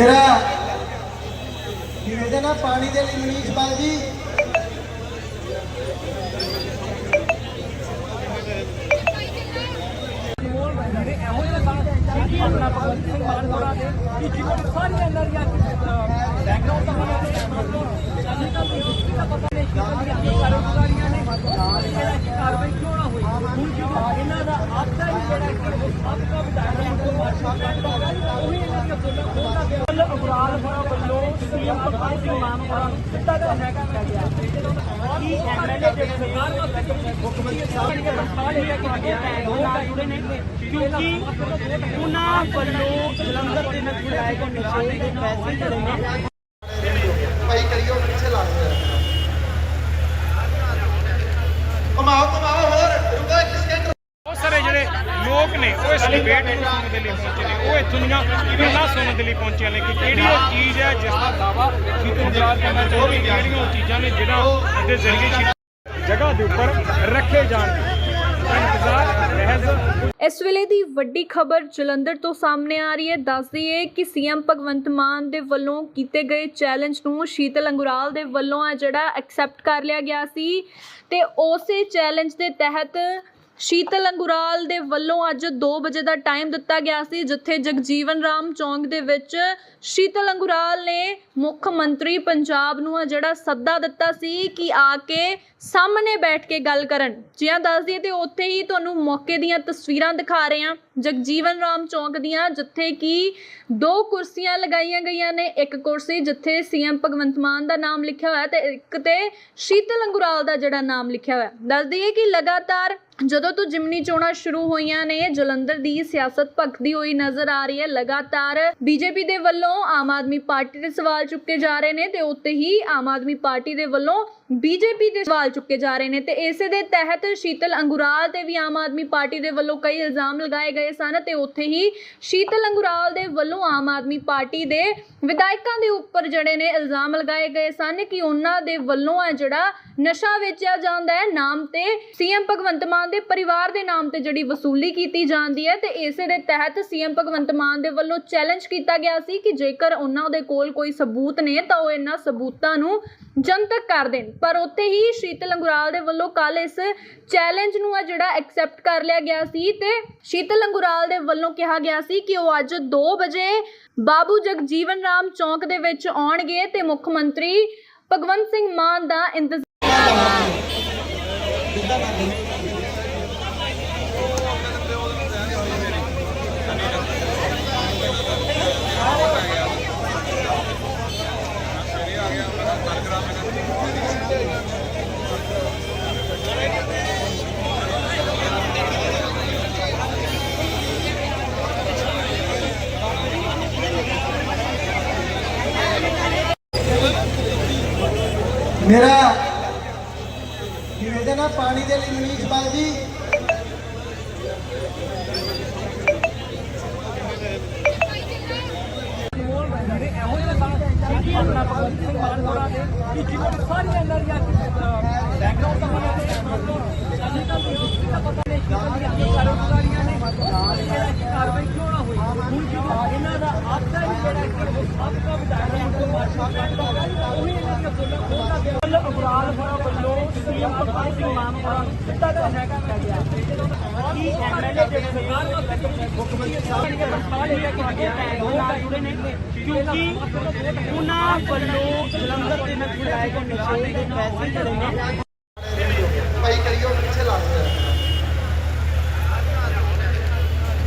ਮੇਰਾ ਨਿਵੇਦਨ ਹੈ ਪਾਣੀ ਦੇ ਲਈ ਮਨੀਸ਼ ਬਾਲ ਜੀ ਜਿਹੜੇ ਇਹੋ ਜਿਹੇ ਲੋਕਾਂ ਦੀ ਆਪਣਾ ਭਗਵੰਤ ਸਿੰਘ ਮਾਨ ਹੋਰਾਂ ਦੇ ਕਿ ਜਿਨ੍ਹਾਂ ਨੂੰ ਸਾਰੀਆਂ ਇਹਨਾਂ ਦੀਆਂ ਬੈਕਗ੍ਰਾਉਂਡ ਦਾ ਪਤਾ ਨਹੀਂ ਚਾਹੀ ਤਾਂ ਹਿਸਟਰੀ ਦਾ ਪਤਾ ਨਹੀਂ ਕਿ ਕੀ ਕਾਰੋਬਾਰੀਆਂ ਨੇ ਨਾਲ ਜਿਹੜਾ ਕਿ ਕਾਰਵਾਈ ਕਿਉਂ ਨਾ ਹੋਈ ਹੁਣ ਜਦੋਂ ਇਹਨਾਂ ਦਾ ਆਪਦਾ ਹੀ ਜਿਹੜਾ ਕਿ ਉਹ ਸਾਬਕਾ ਵਿਧਾਇਕ ਤੋਂ ਮਾਰਸ਼ਲ ਉਹੀ ਇਹਨਾਂ ਦੀਆਂ ਬੋਲਾਂ ਖੋਲਦਾ ਗਿਆ ਵੱਲ ਅਬਰਾਲ ਹੋਰਾਂ ਵੱਲੋਂ ਸੀਐਮ ਭਗਵੰਤ ਸਿੰਘ ਮਾਨ ਹੋਰਾਂ ਨੂੰ ਸਿੱਧਾ ਧਰਨਾ ਕੀਤਾ ਗਿਆ ਕੀ ਐਮਐਲਏ ਜਿਹੜੇ ਸਰਕਾਰ ਵਾਸਤੇ ਮੁੱਖ ਮੰਤਰੀ ਸਾਹਿਬ ਨੇ ਤਨਖਾਹ ਲੈ ਕੇ ਗਿਆ ਦੋ ਜੁੜੇ ਨੇ ਕਿਉਂਕਿ ਉਹਨਾਂ ਵੱਲੋਂ ਜਲੰਧਰ ਦੇ ਵਿੱਚ ਛੁਡਾਏ ਗਏ ਨਸ਼ੇ ਦੇ ਪੈਸੇ ਜਿਹੜੇ ਨੇ ਭਾਈ ਕਰਿਓ ਪਿੱਛੇ ਲਾ ਦੇ ਕਮਾਓ ਕਮਾਓ ਹੋਰ ਰੁਕੋ ਇੱਕ ਸਕਿੰਟ ਬਹੁਤ ਸਾਰੇ ਜਿਹੜੇ ਲੋਕ ਨੇ ਉਹ ਇਸ ਡਿਬੇਟ ਨੂੰ ਸੁਣਨ ਦੇ ਲਈ ਪਹੁੰਚੇ ਨੇ। ਉਹ ਇੱਥੋਂ ਦੀਆਂ ਗੱਲਾਂ ਸੁਣਨ ਦੇ ਲਈ ਪਹੁੰਚੇ ਨੇ ਕਿ ਕਿਹੜੀ ਉਹ ਚੀਜ਼ ਹੈ ਜਿਸ ਦਾ ਦਾਵਾ ਸ਼ੀਤਲ ਅੰਗੁਰਾਲ ਕਰਨਾ ਚਾਹੁੰਦੇ ਨੇ ਕਿਹੜੀਆਂ ਉਹ ਚੀਜ਼ਾਂ ਨੇ ਜਿਹਨਾਂ ਦੇ ਜ਼ਰੀਏ ਜਗ੍ਹਾ ਦੇ ਉੱਪਰ ਰੱਖੇ ਜਾਣਗੇ ਇਸ ਵੇਲੇ ਦੀ ਵੱਡੀ ਖਬਰ ਜਲੰਧਰ ਤੋਂ ਸਾਹਮਣੇ ਆ ਰਹੀ ਹੈ। ਦੱਸ ਦਈਏ ਕਿ ਸੀਐਮ ਭਗਵੰਤ ਮਾਨ ਦੇ ਵੱਲੋਂ ਕੀਤੇ ਗਏ ਚੈਲੰਜ ਨੂੰ ਸ਼ੀਤਲ ਅੰਗੁਰਾਲ ਦੇ ਵੱਲੋਂ ਆ ਜਿਹੜਾ ਐਕਸੈਪਟ ਕਰ ਲਿਆ ਗਿਆ ਸੀ। ਤੇ ਉਸੇ ਚੈਲੰਜ ਦੇ ਤਹਿਤ ਸ਼ੀਤਲ ਅੰਗੁਰਾਲ ਦੇ ਵੱਲੋਂ ਅੱਜ 2 ਵਜੇ ਦਾ ਟਾਈਮ ਦਿੱਤਾ ਗਿਆ ਸੀ, ਜਿੱਥੇ ਜਗਜੀਵਨ ਰਾਮ ਚੌਂਕ ਦੇ ਵਿੱਚ ਸ਼ੀਤਲ ਅੰਗੁਰਾਲ ਨੇ ਮੁੱਖ ਮੰਤਰੀ ਪੰਜਾਬ ਨੂੰ ਆ ਜਿਹੜਾ ਸੱਦਾ ਦਿੱਤਾ ਸੀ ਕਿ ਆ ਕੇ ਸਾਹਮਣੇ ਬੈਠ ਕੇ ਗੱਲ ਕਰਨ। ਜਿਵੇਂ ਦੱਸ ਦਈਏ ਤੇ ਉੱਥੇ ਹੀ ਤੁਹਾਨੂੰ ਮੌਕੇ ਦੀਆਂ ਤਸਵੀਰਾਂ ਦਿਖਾ ਰਹੇ ਹਾਂ। ਜਗਜੀਵਨ ਰਾਮ ਚੌਂਕ ਦੀਆਂ, ਜਿੱਥੇ ਕਿ ਦੋ ਕੁਰਸੀਆਂ ਲਗਾਈਆਂ ਗਈਆਂ ਨੇ। ਇੱਕ ਕੁਰਸੀ ਜਿੱਥੇ ਸੀਐਮ ਭਗਵੰਤ ਮਾਨ ਦਾ ਨਾਮ ਲਿਖਿਆ ਹੋਇਆ ਤੇ ਇੱਕ ਤੇ ਸ਼ੀਤਲ ਅੰਗੁਰਾਲ ਦਾ ਜਿਹੜਾ ਨਾਮ ਲਿਖਿਆ ਹੋਇਆ ਦੱਸ ਦਈਏ ਕਿ ਲਗਾਤਾਰ ਜਦੋਂ ਤੋਂ ਜਿਮਨੀ ਚੋਣਾਂ ਸ਼ੁਰੂ ਹੋਈਆਂ ਨੇ, ਜਲੰਧਰ ਦੀ ਸਿਆਸਤ ਭਖਦੀ ਹੋਈ ਨਜ਼ਰ ਆ ਰਹੀ ਹੈ। ਲਗਾਤਾਰ ਬੀਜੇਪੀ ਦੇ ਵੱਲੋਂ ਆਮ ਆਦਮੀ ਪਾਰਟੀ ਦੇ ਸਵਾਲ ਚੁੱਕੇ ਜਾ ਰਹੇ ਨੇ ਤੇ ਉੱਤੇ ਹੀ ਆਮ ਆਦਮੀ ਪਾਰਟੀ ਦੇ ਵੱਲੋਂ ਬੀਜੇਪੀ ਦੇ ਸਵਾਲ ਚੁੱਕੇ ਜਾ ਰਹੇ ਨੇ ਤੇ ਇਸੇ ਦੇ ਤਹਿਤ ਸ਼ੀਤਲ ਅੰਗੁਰਾਲ ਤੇ ਵੀ ਆਮ ਆਦਮੀ ਪਾਰਟੀ ਦੇ ਵੱਲੋਂ ਕਈ ਇਲਜ਼ਾਮ ਲਗਾਏ ਗਏ ਸਨ ਤੇ ਉੱਥੇ ਹੀ ਸ਼ੀਤਲ ਅੰਗੁਰਾਲ ਦੇ ਵੱਲੋਂ ਆਮ ਆਦਮੀ ਪਾਰਟੀ ਦੇ ਵਿਧਾਇਕਾਂ ਦੇ ਉੱਪਰ ਜਿਹੜੇ ਨੇ ਇਲਜ਼ਾਮ ਲਗਾਏ ਗਏ ਸਨ ਕਿ ਉਹਨਾਂ ਦੇ ਵੱਲੋਂ ਆ ਜਿਹੜਾ ਨਸ਼ਾ ਵੇਚਿਆ ਜਾਂਦਾ ਹੈ, ਨਾਮ ਤੇ ਸੀਐਮ ਭਗਵੰਤ ਮਾਨ ਦੇ ਪਰਿਵਾਰ ਦੇ ਨਾਮ ਤੇ ਜਿਹੜੀ ਵਸੂਲੀ ਕੀਤੀ ਜਾਂਦੀ ਹੈ ਤੇ ਇਸੇ ਦੇ ਤਹਿਤ ਸੀਐਮ ਭਗਵੰਤ ਮਾਨ ਦੇ ਵੱਲੋਂ ਚੈਲੰਜ ਕੀਤਾ ਗਿਆ ਸੀ ਕਿ ਜੇਕਰ ਉਹਨਾਂ ਦੇ ਕੋਲ ਕੋਈ ਸਬੂਤ ਨੇ ਤਾਂ ਉਹ ਇਹਨਾਂ ਸਬੂਤਾਂ ਨੂੰ ਜਨਤਕ ਕਰ ਦੇਣ। ਪਰ ਉੱਥੇ ਹੀ ਸ਼ੀਤਲ ਅੰਗੁਰਾਲ ਦੇ ਵੱਲੋਂ ਕੱਲ ਇਸ ਚੈਲੰਜ ਨੂੰ ਆ ਜਿਹੜਾ ਐਕਸੈਪਟ ਕਰ ਲਿਆ ਗਿਆ ਸੀ ਤੇ ਸ਼ੀਤਲ ਅੰਗੁਰਾਲ ਦੇ ਵੱਲੋਂ ਕਿਹਾ ਗਿਆ ਸੀ ਕਿ ਉਹ ਅੱਜ 2 ਵਜੇ ਬਾਬੂ ਜਗਜੀਵਨ ਰਾਮ ਚੌਂਕ ਦੇ ਵਿੱਚ ਆਉਣਗੇ ਤੇ ਮੁੱਖ ਮੰਤਰੀ ਭਗਵੰਤ ਸਿੰਘ ਮਾਨ ਦਾ ਇੰਤਜ਼ਾਰ ਮੇਰਾ ਨਿਵੇਦਨ ਹੈ ਪਾਣੀ ਦੇ ਲਈ ਮਨੀਸ਼ ਬਾਲ ਜੀ ਮੇਰੇ ਇਹੋ ਜਿਹਾ ਕੰਮ ਕੀ ਆਪਣਾ ਭਗਵੰਤ ਸਿੰਘ ਮਾਨ ਹੋਰਾਂ ਦੇ ਕਿ ਜਿਨ੍ਹਾਂ ਨੂੰ ਸਾਰੀਆਂ ਇਹਨਾਂ ਦੀਆਂ ਬੈਕਗ੍ਰਾਉਂਡ ਦਾ ਪਤਾ ਨਹੀਂ ਚੱਲੀ ਤਾਂ ਕੋਈ ਹਿਸਟਰੀ ਦਾ ਪਤਾ ਨਹੀਂ ਕਿਹਨਾਂ ਦੀਆਂ ਕੀ ਕਾਰੋਬਾਰੀਆਂ ਨੇ ਇਹਨਾਂ ਦੀ ਕਾਰਵਾਈ ਕਿਉਂ ਨਾ ਹੋਈ ਹੁਣ ਜਦੋਂ ਇਹਨਾਂ ਦਾ ਆਪਦਾ ਹੀ ਜਿਹੜਾ ਕਿ ਉਹ ਸਭ ਦਾ ਵਿਧਾਇਕ ਹੈ ਉਹ ਮਾਰਸ਼ਲ ਦਾ ਉਹੀ ਇਹਨਾਂ ਦੀਆਂ ਬੋਲਾਂ ਖੋਲਦਾ ਪਿਆ ਵੱਲ ਅਬਰਾਲ ਹੋਰਾਂ ਵੱਲੋਂ ਸੀਐਮ ਭਗਵੰਤ ਸਿੰਘ ਮਾਨ ਹੋਰਾਂ ਨੂੰ ਸਿੱਧਾ ਦਾ ਹੈਗਾ ਗਿਆ ਕੀ ਐਮਐਲਏ ਦੇ ਸਰਕਾਰ ਵਾਸਤੇ ਮੁੱਖ ਮੰਤਰੀ ਸਾਹਿਬ ਨੇ ਪਛਾਣ ਲਿਆ ਕਿ ਅੱਗੇ ਉਹ ਨਾਲ ਜੁੜੇ ਨੇ ਕਿਉਂਕਿ ਉਹਨਾਂ ਵੱਲੋਂ ਜਲੰਧਰ ਦੇ ਨਾਲ ਛੁਡਾਏ ਗਏ ਨਸ਼ੇ ਦੇ ਪੈਸੇ ਜਿਹੜੇ ਨੇ। ਭਾਈ ਕਰਿਓ ਪਿੱਛੇ ਲਾ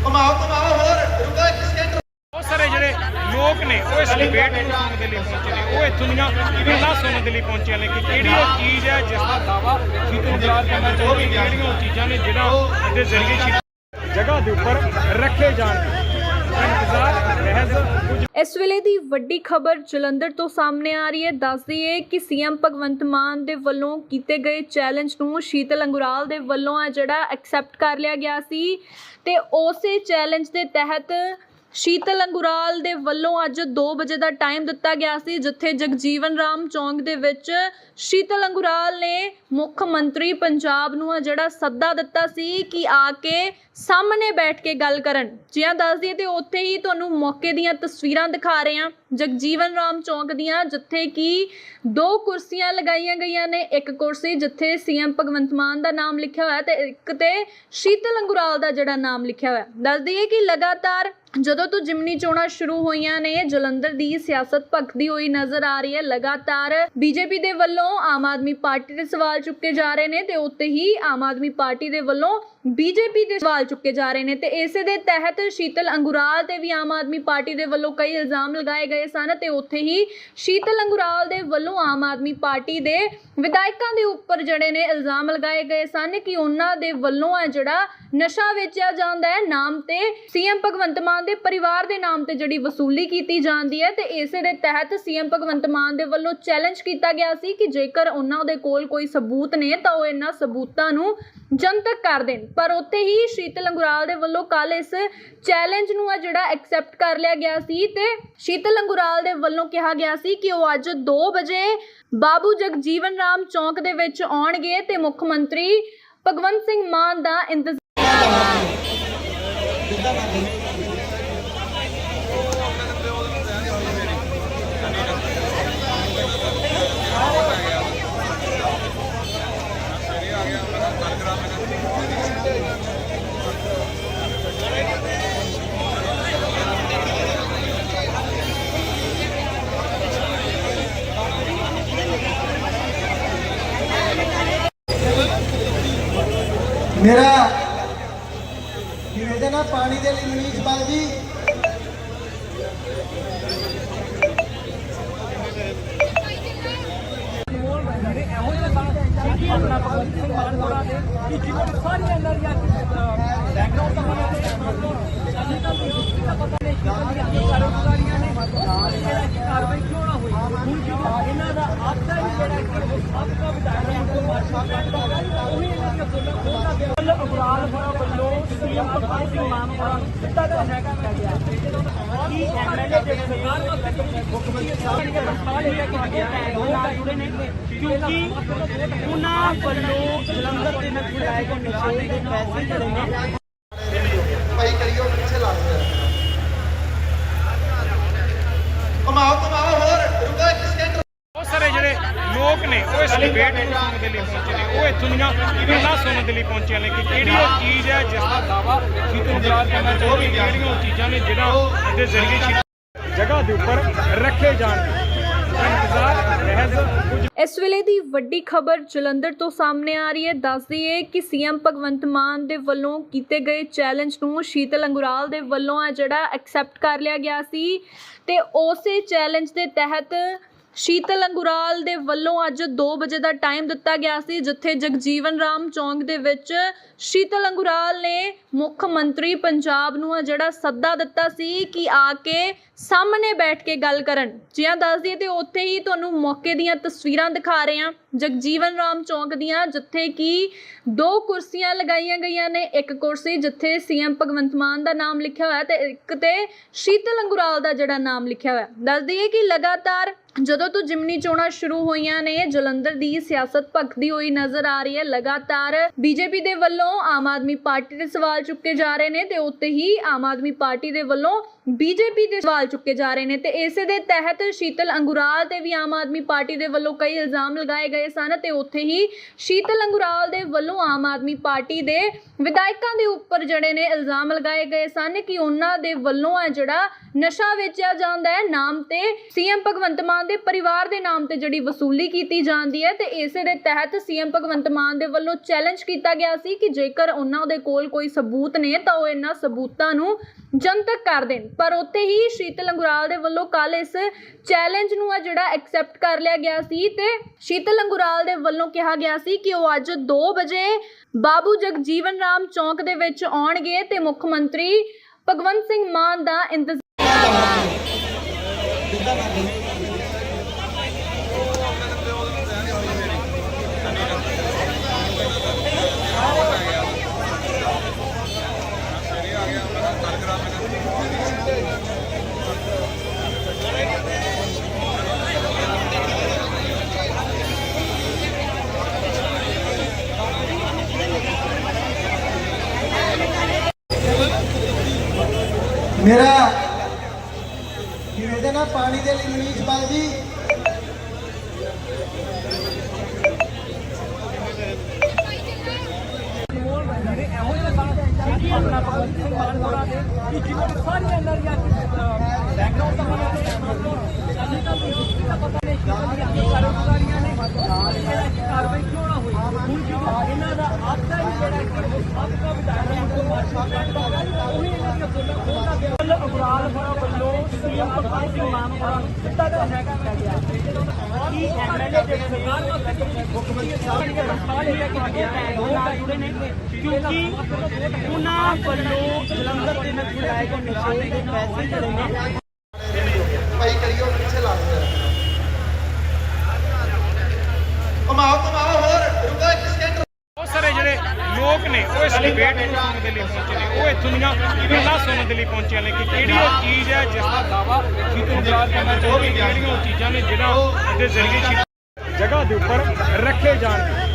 ਕਮਾਓ ਕਮਾਓ ਹੋਰ ਰੁਕੋ ਇੱਕ ਸਕਿੰਟ ਬਹੁਤ ਸਾਰੇ ਜਿਹੜੇ ਲੋਕ ਨੇ ਉਹ ਇਸ ਡਿਬੇਟ ਨੂੰ ਸੁਣਨ ਦੇ ਲਈ ਪਹੁੰਚੇ ਨੇ। ਉਹ ਇੱਥੋਂ ਦੀਆਂ ਗੱਲਾਂ ਸੁਣਨ ਦੇ ਲਈ ਪਹੁੰਚੇ ਨੇ ਕਿ ਕਿਹੜੀ ਉਹ ਚੀਜ਼ ਹੈ ਜਿਸ ਦਾ ਦਾਵਾ ਸ਼ੀਤਲ ਗੁਰਾਰ ਕਰਨਾ ਚਾਹੁੰਦੀ ਕਿਹੜੀਆਂ ਉਹ ਚੀਜ਼ਾਂ ਨੇ ਜਿਹੜਾ ਦੇ ਜ਼ਰੀਏ ਜਗ੍ਹਾ ਦੇ ਉੱਪਰ ਰੱਖੇ ਕੁਝ ਇਸ ਵੇਲੇ ਦੀ ਵੱਡੀ ਖਬਰ ਜਲੰਧਰ ਤੋਂ ਸਾਹਮਣੇ ਆ ਰਹੀ ਹੈ। ਦੱਸਦੀ ਹੈ ਕਿ ਸੀਐਮ ਭਗਵੰਤ ਮਾਨ ਦੇ ਵੱਲੋਂ ਕੀਤੇ ਗਏ ਚੈਲੰਜ ਨੂੰ ਸ਼ੀਤਲ ਅੰਗੁਰਾਲ ਦੇ ਵੱਲੋਂ ਆ ਜਿਹੜਾ ਐਕਸੈਪਟ ਕਰ ਲਿਆ ਗਿਆ ਸੀ ਤੇ ਉਸੇ ਚੈਲੰਜ ਦੇ ਤਹਿਤ ਸ਼ੀਤਲ ਅੰਗੁਰਾਲ ਦੇ ਵੱਲੋਂ ਅੱਜ 2 ਵਜੇ ਦਾ ਟਾਈਮ ਦਿੱਤਾ ਗਿਆ ਸੀ, ਜਿੱਥੇ ਜਗਜੀਵਨ ਰਾਮ ਚੌਂਕ ਦੇ ਵਿੱਚ ਸ਼ੀਤਲ ਅੰਗੁਰਾਲ ਨੇ ਮੁੱਖ ਮੰਤਰੀ ਪੰਜਾਬ ਨੂੰ ਆ ਜਿਹੜਾ ਸੱਦਾ ਦਿੱਤਾ ਸੀ ਕਿ ਆ ਕੇ ਸਾਹਮਣੇ ਬੈਠ ਕੇ ਗੱਲ ਕਰਨ। ਜਿਹਾਂ ਦੱਸ ਦਈਏ ਤੇ ਉੱਥੇ ਹੀ ਤੁਹਾਨੂੰ ਮੌਕੇ ਦੀਆਂ ਤਸਵੀਰਾਂ ਦਿਖਾ ਰਹੇ ਹਾਂ। ਜਗਜੀਵਨ ਰਾਮ ਚੌਂਕ ਦੀਆਂ, ਜਿੱਥੇ ਕਿ ਦੋ ਕੁਰਸੀਆਂ ਲਗਾਈਆਂ ਗਈਆਂ ਨੇ। ਇੱਕ ਕੁਰਸੀ ਜਿੱਥੇ ਸੀਐਮ ਭਗਵੰਤ ਮਾਨ ਦਾ ਨਾਮ ਲਿਖਿਆ ਹੋਇਆ ਤੇ ਇੱਕ ਤੇ ਸ਼ੀਤਲ ਅੰਗੁਰਾਲ ਦਾ ਜਿਹੜਾ ਨਾਮ ਲਿਖਿਆ ਹੋਇਆ। ਦੱਸ ਦਈਏ ਕਿ ਲਗਾਤਾਰ ਜਦੋਂ ਤੋਂ ਜਿਮਨੀ ਚੋਣਾਂ ਸ਼ੁਰੂ ਹੋਈਆਂ ਨੇ, ਜਲੰਧਰ ਦੀ ਸਿਆਸਤ ਭਖਦੀ ਹੋਈ ਨਜ਼ਰ ਆ ਰਹੀ ਹੈ। ਲਗਾਤਾਰ ਬੀਜੇਪੀ ਦੇ ਵੱਲੋਂ ਆਮ ਆਦਮੀ ਪਾਰਟੀ ਦੇ ਸਵਾਲ ਚੁੱਕੇ ਜਾ ਰਹੇ ਨੇ ਤੇ ਉੱਤੇ ਹੀ ਆਮ ਆਦਮੀ ਪਾਰਟੀ ਦੇ ਵੱਲੋਂ ਬੀਜੇਪੀ ਦੇ ਸਵਾਲ ਚੁੱਕੇ ਜਾ ਰਹੇ ਨੇ ਤੇ ਇਸੇ ਦੇ ਤਹਿਤ ਸ਼ੀਤਲ ਅੰਗੁਰਾਲ ਤੇ ਵੀ ਆਮ ਆਦਮੀ ਪਾਰਟੀ ਦੇ ਵੱਲੋਂ ਕਈ ਇਲਜ਼ਾਮ ਲਗਾਏ ਗਏ ਸਨ ਤੇ ਉੱਥੇ ਹੀ ਸ਼ੀਤਲ ਅੰਗੁਰਾਲ ਦੇ ਵੱਲੋਂ ਆਮ ਆਦਮੀ ਪਾਰਟੀ ਦੇ ਵਿਧਾਇਕਾਂ ਦੇ ਉੱਪਰ ਜਿਹੜੇ ਨੇ ਇਲਜ਼ਾਮ ਲਗਾਏ ਗਏ ਸਨ ਕਿ ਉਹਨਾਂ ਦੇ ਵੱਲੋਂ ਹੈ ਜਿਹੜਾ ਨਸ਼ਾ ਵੇਚਿਆ ਜਾਂਦਾ ਹੈ, ਨਾਮ ਤੇ ਸੀਐਮ ਭਗਵੰਤ ਮਾਨ ਦੇ ਪਰਿਵਾਰ ਦੇ ਨਾਮ ਤੇ ਜਿਹੜੀ ਵਸੂਲੀ ਕੀਤੀ ਜਾਂਦੀ ਹੈ ਤੇ ਇਸੇ ਦੇ ਤਹਿਤ ਸੀਐਮ ਭਗਵੰਤ ਮਾਨ ਦੇ ਵੱਲੋਂ ਚੈਲੰਜ ਕੀਤਾ ਗਿਆ ਸੀ ਕਿ ਜੇਕਰ ਉਹਨਾਂ ਦੇ ਕੋਲ ਕੋਈ ਸਬੂਤ ਨੇ ਤਾਂ ਉਹ ਇਹਨਾਂ ਸਬੂਤਾਂ ਨੂੰ ਜਨਤਕ ਕਰ ਦੇਣ। ਪਰ ਉੱਥੇ ਹੀ ਸ਼ੀਤਲ ਅੰਗੁਰਾਲ ਦੇ ਵੱਲੋਂ ਕੱਲ ਇਸ ਚੈਲੰਜ ਨੂੰ ਆ ਜਿਹੜਾ ਐਕਸੈਪਟ ਕਰ ਲਿਆ ਗਿਆ ਸੀ ਤੇ ਸ਼ੀਤਲ ਅੰਗੁਰਾਲ ਦੇ ਵੱਲੋਂ ਕਿਹਾ ਗਿਆ ਸੀ ਕਿ ਉਹ ਅੱਜ 2 ਵਜੇ ਬਾਬੂ ਜਗਜੀਵਨ ਰਾਮ ਚੌਂਕ ਦੇ ਵਿੱਚ ਆਉਣਗੇ ਤੇ ਮੁੱਖ ਮੰਤਰੀ ਭਗਵੰਤ ਸਿੰਘ ਮਾਨ ਦਾ ਇੰਤਜ਼ਾਰ ਮੇਰਾ ਨਿਵੇਦਨ ਹੈ ਪਾਣੀ ਦੇ ਲਈ ਮਨੀਸ਼ ਬਾਲ ਜੀ ਮੇਰੇ ਇਹੋ ਜਿਹਾ ਕੰਮ ਕੀ ਆਪਣਾ ਭਗਵੰਤ ਸਿੰਘ ਮਾਨ ਹੋਰਾਂ ਦੇ ਕਿ ਜਿਨ੍ਹਾਂ ਨੂੰ ਸਾਰੀਆਂ ਇਹਨਾਂ ਦੀਆਂ ਬੈਕਗ੍ਰਾਉਂਡ ਦਾ ਪਤਾ ਨਹੀਂ ਚੱਲੀ ਤਾਂ ਕੋਈ ਹਿਸਟਰੀ ਦਾ ਪਤਾ ਨਹੀਂ ਕਿਹਨਾਂ ਦੀਆਂ ਕੀ ਕਾਰੋਬਾਰੀਆਂ ਨੇ ਇਹਨਾਂ ਦੀ ਕਾਰਵਾਈ ਕਿਉਂ ਨਾ ਹੋਈ ਹੁਣ ਜਦੋਂ ਇਹਨਾਂ ਦਾ ਆਪਦਾ ਹੀ ਜਿਹੜਾ ਕਿ ਉਹ ਸਭ ਦਾ ਵਿਧਾਇਕ ਹੈ ਉਹ ਮਾਰਸ਼ਲ ਦਾ ਉਹੀ ਇਹਨਾਂ ਦੀਆਂ ਬੋਲਾਂ ਖੋਲਦਾ ਪਿਆ ਵੱਲ ਅਬਰਾਲ ਹੋਰਾਂ ਵੱਲੋਂ ਸੀਐਮ ਭਗਵੰਤ ਸਿੰਘ ਮਾਨ ਹੋਰਾਂ ਨੂੰ ਸਿੱਧਾ ਦਾ ਹੈਗਾ ਗਿਆ ਕੀ ਐਮਐਲਏ ਦੇ ਸਰਕਾਰ ਵਾਸਤੇ ਮੁੱਖ ਮੰਤਰੀ ਸਾਹਿਬ ਨੇ ਪਛਾਣ ਲਿਆ ਕਿ ਅੱਗੇ ਉਹ ਨਾਲ ਜੁੜੇ ਨੇ ਕਿਉਂਕਿ ਉਹਨਾਂ ਵੱਲੋਂ ਜਲੰਧਰ ਦੇ ਨਾਲ ਛੁਡਾਏ ਗਏ ਨਸ਼ੇ ਦੇ ਪੈਸੇ ਜਿਹੜੇ ਨੇ ਭਾਈ ਕਰਿਓ ਪਿੱਛੇ ਲਾ ਦਿਓ ਕਮਾਓ ਕਮਾਓ ਹੋਰ ਰੁਕੋ ਇੱਕ ਸਕਿੰਟ ਬਹੁਤ ਸਾਰੇ ਜਿਹੜੇ ਲੋਕ ਨੇ ਉਹ ਇਸ ਸੁਣਨ ਦੇ ਲਈ ਪਹੁੰਚੇ ਨੇ ਉਹ ਇੱਥੋਂ ਦੀਆਂ ਗੱਲਾਂ ਸੁਣਨ ਦੇ ਲਈ ਪਹੁੰਚੇ ਨੇ ਕਿ ਕਿਹੜੀ ਉਹ ਚੀਜ਼ ਹੈ ਜਿਸ ਦਾ ਦਾਵਾ ਸ਼ੀਤਲ ਗੁਰਾਰ ਕਰਨਾ ਚਾਹੁੰਦੀ ਕਿਹੜੀਆਂ ਉਹ ਚੀਜ਼ਾਂ ਨੇ ਜਿਹੜਾ ਦੇ ਜ਼ਰੀਏ ਜਗ੍ਹਾ ਦੇ ਉੱਪਰ ਰੱਖੇ ਜਾਣਗੇ ਇੰਤਜ਼ਾਰ ਮਹਿਜ਼ ਇਸ ਵੇਲੇ ਦੀ ਵੱਡੀ ਖਬਰ ਜਲੰਧਰ ਤੋਂ ਸਾਹਮਣੇ ਆ ਰਹੀ ਹੈ। ਦੱਸਦੀ ਹੈ ਕਿ ਸੀਐਮ ਭਗਵੰਤ ਮਾਨ ਦੇ ਵੱਲੋਂ ਕੀਤੇ ਗਏ ਚੈਲੰਜ ਨੂੰ ਸ਼ੀਤਲ ਅੰਗੁਰਾਲ ਦੇ ਵੱਲੋਂ ਆ ਜਿਹੜਾ ਐਕਸੈਪਟ ਕਰ ਲਿਆ ਗਿਆ ਸੀ ਤੇ ਉਸੇ ਚੈਲੰਜ ਦੇ ਤਹਿਤ ਸ਼ੀਤਲ ਅੰਗੁਰਾਲ ਦੇ ਵੱਲੋਂ ਅੱਜ 2 ਵਜੇ ਦਾ ਟਾਈਮ ਦਿੱਤਾ ਗਿਆ ਸੀ, ਜਿੱਥੇ ਜਗਜੀਵਨ ਰਾਮ ਚੌਂਕ ਦੇ ਵਿੱਚ ਸ਼ੀਤਲ ਅੰਗੁਰਾਲ ਨੇ ਮੁੱਖ ਮੰਤਰੀ ਪੰਜਾਬ ਨੂੰ ਆ ਜਿਹੜਾ ਸੱਦਾ ਦਿੱਤਾ ਸੀ ਕਿ ਆ ਕੇ ਸਾਹਮਣੇ ਬੈਠ ਕੇ ਗੱਲ ਕਰਨ। ਜਿਵੇਂ ਦੱਸ ਦਈਏ ਤੇ ਉੱਥੇ ਹੀ ਤੁਹਾਨੂੰ ਮੌਕੇ ਦੀਆਂ ਤਸਵੀਰਾਂ ਦਿਖਾ ਰਹੇ ਹਾਂ। ਜਗਜੀਵਨ ਰਾਮ ਚੌਂਕ ਦੀਆਂ, ਜਿੱਥੇ ਕਿ ਦੋ ਕੁਰਸੀਆਂ ਲਗਾਈਆਂ ਗਈਆਂ ਨੇ। ਇੱਕ ਕੁਰਸੀ ਜਿੱਥੇ ਸੀਐਮ ਭਗਵੰਤ ਮਾਨ ਦਾ ਨਾਮ ਲਿਖਿਆ ਹੋਇਆ ਤੇ ਇੱਕ ਤੇ ਸ਼ੀਤਲ ਅੰਗੁਰਾਲ ਦਾ ਜਿਹੜਾ ਨਾਮ ਲਿਖਿਆ ਹੋਇਆ। ਦੱਸ ਦਈਏ ਕਿ ਲਗਾਤਾਰ ਜਦੋਂ ਤੋਂ ਜਿਮਨੀ ਚੋਣਾਂ ਸ਼ੁਰੂ ਹੋਈਆਂ ਨੇ, ਜਲੰਧਰ ਦੀ ਸਿਆਸਤ ਭਖਦੀ ਹੋਈ ਨਜ਼ਰ ਆ ਰਹੀ ਹੈ। ਲਗਾਤਾਰ ਬੀਜੇਪੀ ਦੇ ਵੱਲੋਂ ਆਮ ਆਦਮੀ ਪਾਰਟੀ ਦੇ ਸਵਾਲ ਚੁੱਕੇ ਜਾ ਰਹੇ ਨੇ ਤੇ ਉੱਤੇ ਹੀ ਆਮ ਆਦਮੀ ਪਾਰਟੀ ਦੇ ਵੱਲੋਂ ਬੀਜੇਪੀ ਦੇ ਸਵਾਲ ਚੁੱਕੇ ਜਾ ਰਹੇ ਨੇ ਤੇ ਇਸੇ ਦੇ ਤਹਿਤ ਸ਼ੀਤਲ ਅੰਗੁਰਾਲ ਤੇ ਵੀ ਆਮ ਆਦਮੀ ਪਾਰਟੀ ਦੇ ਵੱਲੋਂ ਕਈ ਇਲਜ਼ਾਮ ਲਗਾਏ ਗਏ ਸਨ ਤੇ ਉੱਥੇ ਹੀ ਸ਼ੀਤਲ ਅੰਗੁਰਾਲ ਦੇ ਵੱਲੋਂ ਆਮ ਆਦਮੀ ਪਾਰਟੀ ਦੇ ਵਿਧਾਇਕਾਂ ਦੇ ਉੱਪਰ ਜਿਹੜੇ ਨੇ ਇਲਜ਼ਾਮ ਲਗਾਏ ਗਏ ਸਨ ਕਿ ਉਹਨਾਂ ਦੇ ਵੱਲੋਂ ਹੈ ਜਿਹੜਾ ਨਸ਼ਾ ਵੇਚਿਆ ਜਾਂਦਾ ਹੈ, ਨਾਮ ਤੇ ਸੀਐਮ ਭਗਵੰਤ ਮਾਨ ਦੇ ਪਰਿਵਾਰ ਦੇ ਨਾਮ ਤੇ ਜਿਹੜੀ ਵਸੂਲੀ ਕੀਤੀ ਜਾਂਦੀ ਹੈ ਤੇ ਇਸੇ ਦੇ ਤਹਿਤ ਸੀਐਮ ਭਗਵੰਤ ਮਾਨ ਦੇ ਵੱਲੋਂ ਚੈਲੰਜ ਕੀਤਾ ਗਿਆ ਸੀ ਕਿ ਜੇਕਰ ਉਹਨਾਂ ਦੇ ਕੋਲ ਕੋਈ ਸਬੂਤ ਨੇ ਤਾਂ ਉਹ ਇਹਨਾਂ ਸਬੂਤਾਂ ਨੂੰ ਜਨਤਕ ਕਰ ਦੇਣ। ਪਰ ਉੱਥੇ ਹੀ ਸ਼ੀਤਲ ਲੰਗੁਰਾਲ ਦੇ ਵੱਲੋਂ ਕੱਲ ਇਸ ਚੈਲੰਜ ਨੂੰ ਆ ਜਿਹੜਾ ਐਕਸੈਪਟ ਕਰ ਲਿਆ ਗਿਆ ਸੀ ਤੇ ਸ਼ੀਤਲ ਅੰਗੁਰਾਲ ਦੇ ਵੱਲੋਂ ਕਿਹਾ ਗਿਆ ਸੀ ਕਿ ਉਹ ਅੱਜ 2 ਵਜੇ ਬਾਬੂ ਜਗਜੀਵਨ ਰਾਮ ਚੌਂਕ ਦੇ ਵਿੱਚ ਆਉਣਗੇ ਤੇ ਮੁੱਖ ਮੰਤਰੀ ਭਗਵੰਤ ਸਿੰਘ ਮਾਨ ਦਾ ਇੰਤਜ਼ਾਰ ਮੇਰਾ ਨਿਵੇਦਨ ਹੈ ਪਾਣੀ ਦੇ ਲਈ ਮਨੀਸ਼ ਬਾਲ ਜੀ ਜਿਹੜੇ ਇਹੋ ਜਿਹੇ ਲੋਕਾਂ ਦੀ ਆਪਣਾ ਭਗਵੰਤ ਸਿੰਘ ਮਾਨ ਹੋਰਾਂ ਦੇ ਕਿ ਜਿਨ੍ਹਾਂ ਨੂੰ ਸਾਰੀਆਂ ਇਹਨਾਂ ਦੀਆਂ ਬੈਕਗ੍ਰਾਉਂਡ ਦਾ ਪਤਾ ਨਹੀਂ ਅਸੀਂ ਤਾਂ ਹਿਸਟਰੀ ਦਾ ਪਤਾ ਨਹੀਂ ਕਿ ਕੀ ਕਾਰੋਬਾਰੀਆਂ ਨੇ ਨਾਲ ਜਿਹੜਾ ਕਿ ਕਾਰਵਾਈ ਕਿਉਂ ਨਾ ਹੋਈ ਹੁਣ ਜਿਹੜਾ ਇਹਨਾਂ ਦਾ ਆਪਦਾ ਹੀ ਜਿਹੜਾ ਆਪਦਾ ਵਿਧਾਇਕ ਨੂੰ ਮਾਰਸ਼ਲ ਦਾ ਉਹੀ ਇਹਨਾਂ ਦੀਆਂ ਬੋਲਾਂ ਖੋਲਦਾ ਗਿਆ ਵੱਲ ਅਬਰਾਲ ਹੋਰਾਂ ਵੱਲੋਂ ਸੀਐਮ ਭਗਵੰਤ ਸਿੰਘ ਮਾਨ ਹੋਰਾਂ ਨੂੰ ਸਿੱਧਾ ਦਾ ਹੈਗਾ ਕਰ ਗਿਆ ਕਿ ਐਮਐਲਏ ਜਿਹੜੇ ਸਰਕਾਰ ਵਾਸਤੇ ਮੁੱਖ ਮੰਤਰੀ ਸਾਹਿਬ ਨੇ ਬਰਖਾਸਤ ਲੈ ਕੇ ਗਿਆ ਲੋਕ ਤਾਂ ਜੁੜੇ ਨੇ ਕਿਉਂਕਿ ਉਹਨਾਂ ਵੱਲੋਂ ਜਲੰਧਰ ਦੇ ਵਿੱਚ ਛੁਡਾਏ ਗਏ ਨਸ਼ੇ ਦੇ ਪੈਸੇ ਜਿਹੜੇ ਨੇ ਨੇ ਉਹ ਇਸ ਸੁਣਨ ਦੇ ਲਈ ਪਹੁੰਚੇ ਨੇ। ਉਹ ਇੱਥੋਂ ਦੀਆਂ ਗੱਲਾਂ ਸੁਣਨ ਦੇ ਲਈ ਪਹੁੰਚੇ ਨੇ ਕਿ ਕਿਹੜੀ ਉਹ ਚੀਜ਼ ਹੈ ਜਿਸ ਦਾ ਦਾਵਾ ਸ਼ੀਤਲ ਅੰਗੁਰਾਲ ਕਰਨਾ ਚਾਹੁੰਦੇ ਕਿਹੜੀਆਂ ਉਹ ਚੀਜ਼ਾਂ ਨੇ ਜਿਹਨਾਂ ਦੇ ਜ਼ਰੀਏ ਜਗ੍ਹਾ ਦੇ ਉੱਪਰ ਰੱਖੇ ਜਾਣਗੇ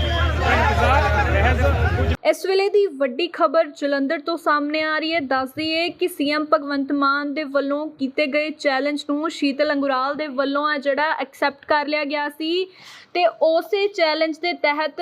ਇਸ ਵੇਲੇ ਦੀ ਵੱਡੀ ਖਬਰ ਜਲੰਧਰ ਤੋਂ ਸਾਹਮਣੇ ਆ ਰਹੀ ਹੈ। ਦੱਸਦੀ ਹੈ ਕਿ ਸੀਐਮ ਭਗਵੰਤ ਮਾਨ ਦੇ ਵੱਲੋਂ ਕੀਤੇ ਗਏ ਚੈਲੰਜ ਨੂੰ ਸ਼ੀਤਲ ਅੰਗੁਰਾਲ ਦੇ ਵੱਲੋਂ ਆ ਜਿਹੜਾ ਐਕਸੈਪਟ ਕਰ ਲਿਆ ਗਿਆ ਸੀ ਤੇ ਉਸੇ ਚੈਲੰਜ ਦੇ ਤਹਿਤ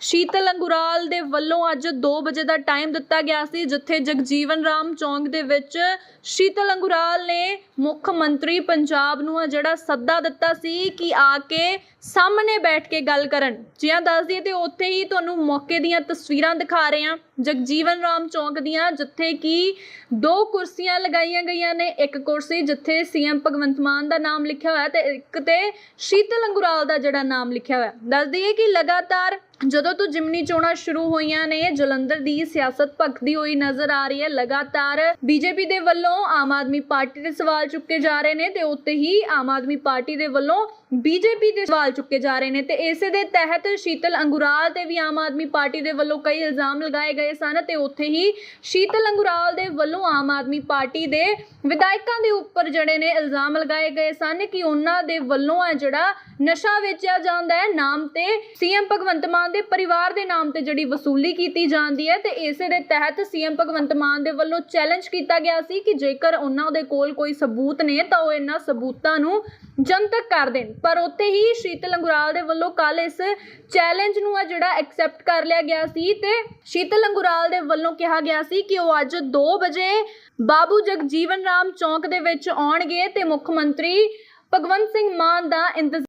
ਸ਼ੀਤਲ ਅੰਗੁਰਾਲ ਦੇ ਵੱਲੋਂ ਅੱਜ 2 ਵਜੇ ਦਾ ਟਾਈਮ ਦਿੱਤਾ ਗਿਆ ਸੀ, ਜਿੱਥੇ ਜਗਜੀਵਨ ਰਾਮ ਚੌਂਕ ਦੇ ਵਿੱਚ ਸ਼ੀਤਲ ਅੰਗੁਰਾਲ ਨੇ ਮੁੱਖ ਮੰਤਰੀ ਪੰਜਾਬ ਨੂੰ ਆ ਜਿਹੜਾ ਸੱਦਾ ਦਿੱਤਾ ਸੀ ਕਿ ਆ ਕੇ ਸਾਹਮਣੇ ਬੈਠ ਕੇ ਗੱਲ ਕਰਨ। ਜਿਵੇਂ ਦੱਸ ਦਈਏ ਤੇ ਉੱਥੇ ਹੀ ਤੁਹਾਨੂੰ ਮੌਕੇ ਦੀਆਂ ਤਸਵੀਰਾਂ ਦਿਖਾ ਰਹੇ ਹਾਂ ਜਗਜੀਵਨ ਰਾਮ ਚੌਂਕ ਦੀਆਂ, ਜਿੱਥੇ ਕਿ ਦੋ ਕੁਰਸੀਆਂ ਲਗਾਈਆਂ ਗਈਆਂ ਨੇ। ਇੱਕ ਕੁਰਸੀ ਜਿੱਥੇ ਸੀਐਮ ਭਗਵੰਤ ਮਾਨ ਦਾ ਨਾਮ ਲਿਖਿਆ ਹੋਇਆ ਤੇ ਇੱਕ ਤੇ ਸ਼ੀਤਲ ਅੰਗੁਰਾਲ ਦਾ ਜਿਹੜਾ ਨਾਮ ਲਿਖਿਆ ਹੋਇਆ। ਦੱਸ ਦਈਏ ਕਿ ਲਗਾਤਾਰ ਜਦੋਂ ਤੋਂ ਜਿਮਨੀ ਚੋਣਾਂ ਸ਼ੁਰੂ ਹੋਈਆਂ ਨੇ, ਜਲੰਧਰ ਦੀ ਸਿਆਸਤ ਭਖਦੀ ਹੋਈ ਨਜ਼ਰ ਆ ਰਹੀ ਹੈ। ਲਗਾਤਾਰ ਬੀਜੇਪੀ ਦੇ ਵੱਲੋਂ ਆਮ ਆਦਮੀ ਪਾਰਟੀ ਦੇ ਸਵਾਲ ਚੁੱਕੇ ਜਾ ਰਹੇ ਨੇ ਤੇ ਉੱਤੇ ਹੀ ਆਮ ਆਦਮੀ ਪਾਰਟੀ ਦੇ ਵੱਲੋਂ ਬੀਜੇਪੀ ਦੇ ਸਵਾਲ ਚੁੱਕੇ ਜਾ ਰਹੇ ਨੇ ਤੇ ਇਸੇ ਦੇ ਤਹਿਤ ਸ਼ੀਤਲ ਅੰਗੁਰਾਲ ਤੇ ਵੀ ਆਮ ਆਦਮੀ ਪਾਰਟੀ ਦੇ ਵੱਲੋਂ ਕਈ ਇਲਜ਼ਾਮ ਲਗਾਏ ਗਏ ਸਨ ਤੇ ਉੱਥੇ ਹੀ ਸ਼ੀਤਲ ਅੰਗੁਰਾਲ ਦੇ ਵੱਲੋਂ ਆਮ ਆਦਮੀ ਪਾਰਟੀ ਦੇ ਵਿਧਾਇਕਾਂ ਦੇ ਉੱਪਰ ਜਿਹੜੇ ਨੇ ਇਲਜ਼ਾਮ ਲਗਾਏ ਗਏ ਸਨ ਕਿ ਉਹਨਾਂ ਦੇ ਵੱਲੋਂ ਹੈ ਜਿਹੜਾ ਨਸ਼ਾ ਵੇਚਿਆ ਜਾਂਦਾ ਹੈ, ਨਾਮ ਤੇ ਸੀਐਮ ਭਗਵੰਤ ਮਾਨ ਦੇ ਪਰਿਵਾਰ ਦੇ ਨਾਮ ਤੇ ਜਿਹੜੀ ਵਸੂਲੀ ਕੀਤੀ ਜਾਂਦੀ ਹੈ ਤੇ ਇਸੇ ਦੇ ਤਹਿਤ ਸੀਐਮ ਭਗਵੰਤ ਮਾਨ ਦੇ ਵੱਲੋਂ ਚੈਲੰਜ ਕੀਤਾ ਗਿਆ ਸੀ ਕਿ ਜੇਕਰ ਉਹਨਾਂ ਦੇ ਕੋਲ ਕੋਈ ਸਬੂਤ ਨੇ ਤਾਂ ਉਹ ਇਹਨਾਂ ਸਬੂਤਾਂ ਨੂੰ ਜਨਤਕ ਕਰ ਦੇਣ। ਪਰ ਉੱਥੇ ਹੀ ਸ਼ੀਤਲ ਅੰਗੁਰਾਲ ਦੇ ਵੱਲੋਂ ਕੱਲ ਇਸ ਚੈਲੰਜ ਨੂੰ ਆ ਜਿਹੜਾ ਐਕਸੈਪਟ ਕਰ ਲਿਆ ਗਿਆ ਸੀ ਤੇ ਸ਼ੀਤਲ ਅੰਗੁਰਾਲ ਦੇ ਵੱਲੋਂ ਕਿਹਾ ਗਿਆ ਸੀ ਕਿ ਉਹ ਅੱਜ 2 ਵਜੇ ਬਾਬੂ ਜਗਜੀਵਨ ਰਾਮ ਚੌਂਕ ਦੇ ਵਿੱਚ ਆਉਣਗੇ ਤੇ ਮੁੱਖ ਮੰਤਰੀ ਭਗਵੰਤ ਸਿੰਘ ਮਾਨ ਦਾ ਇੰਤਜ਼ਾਰ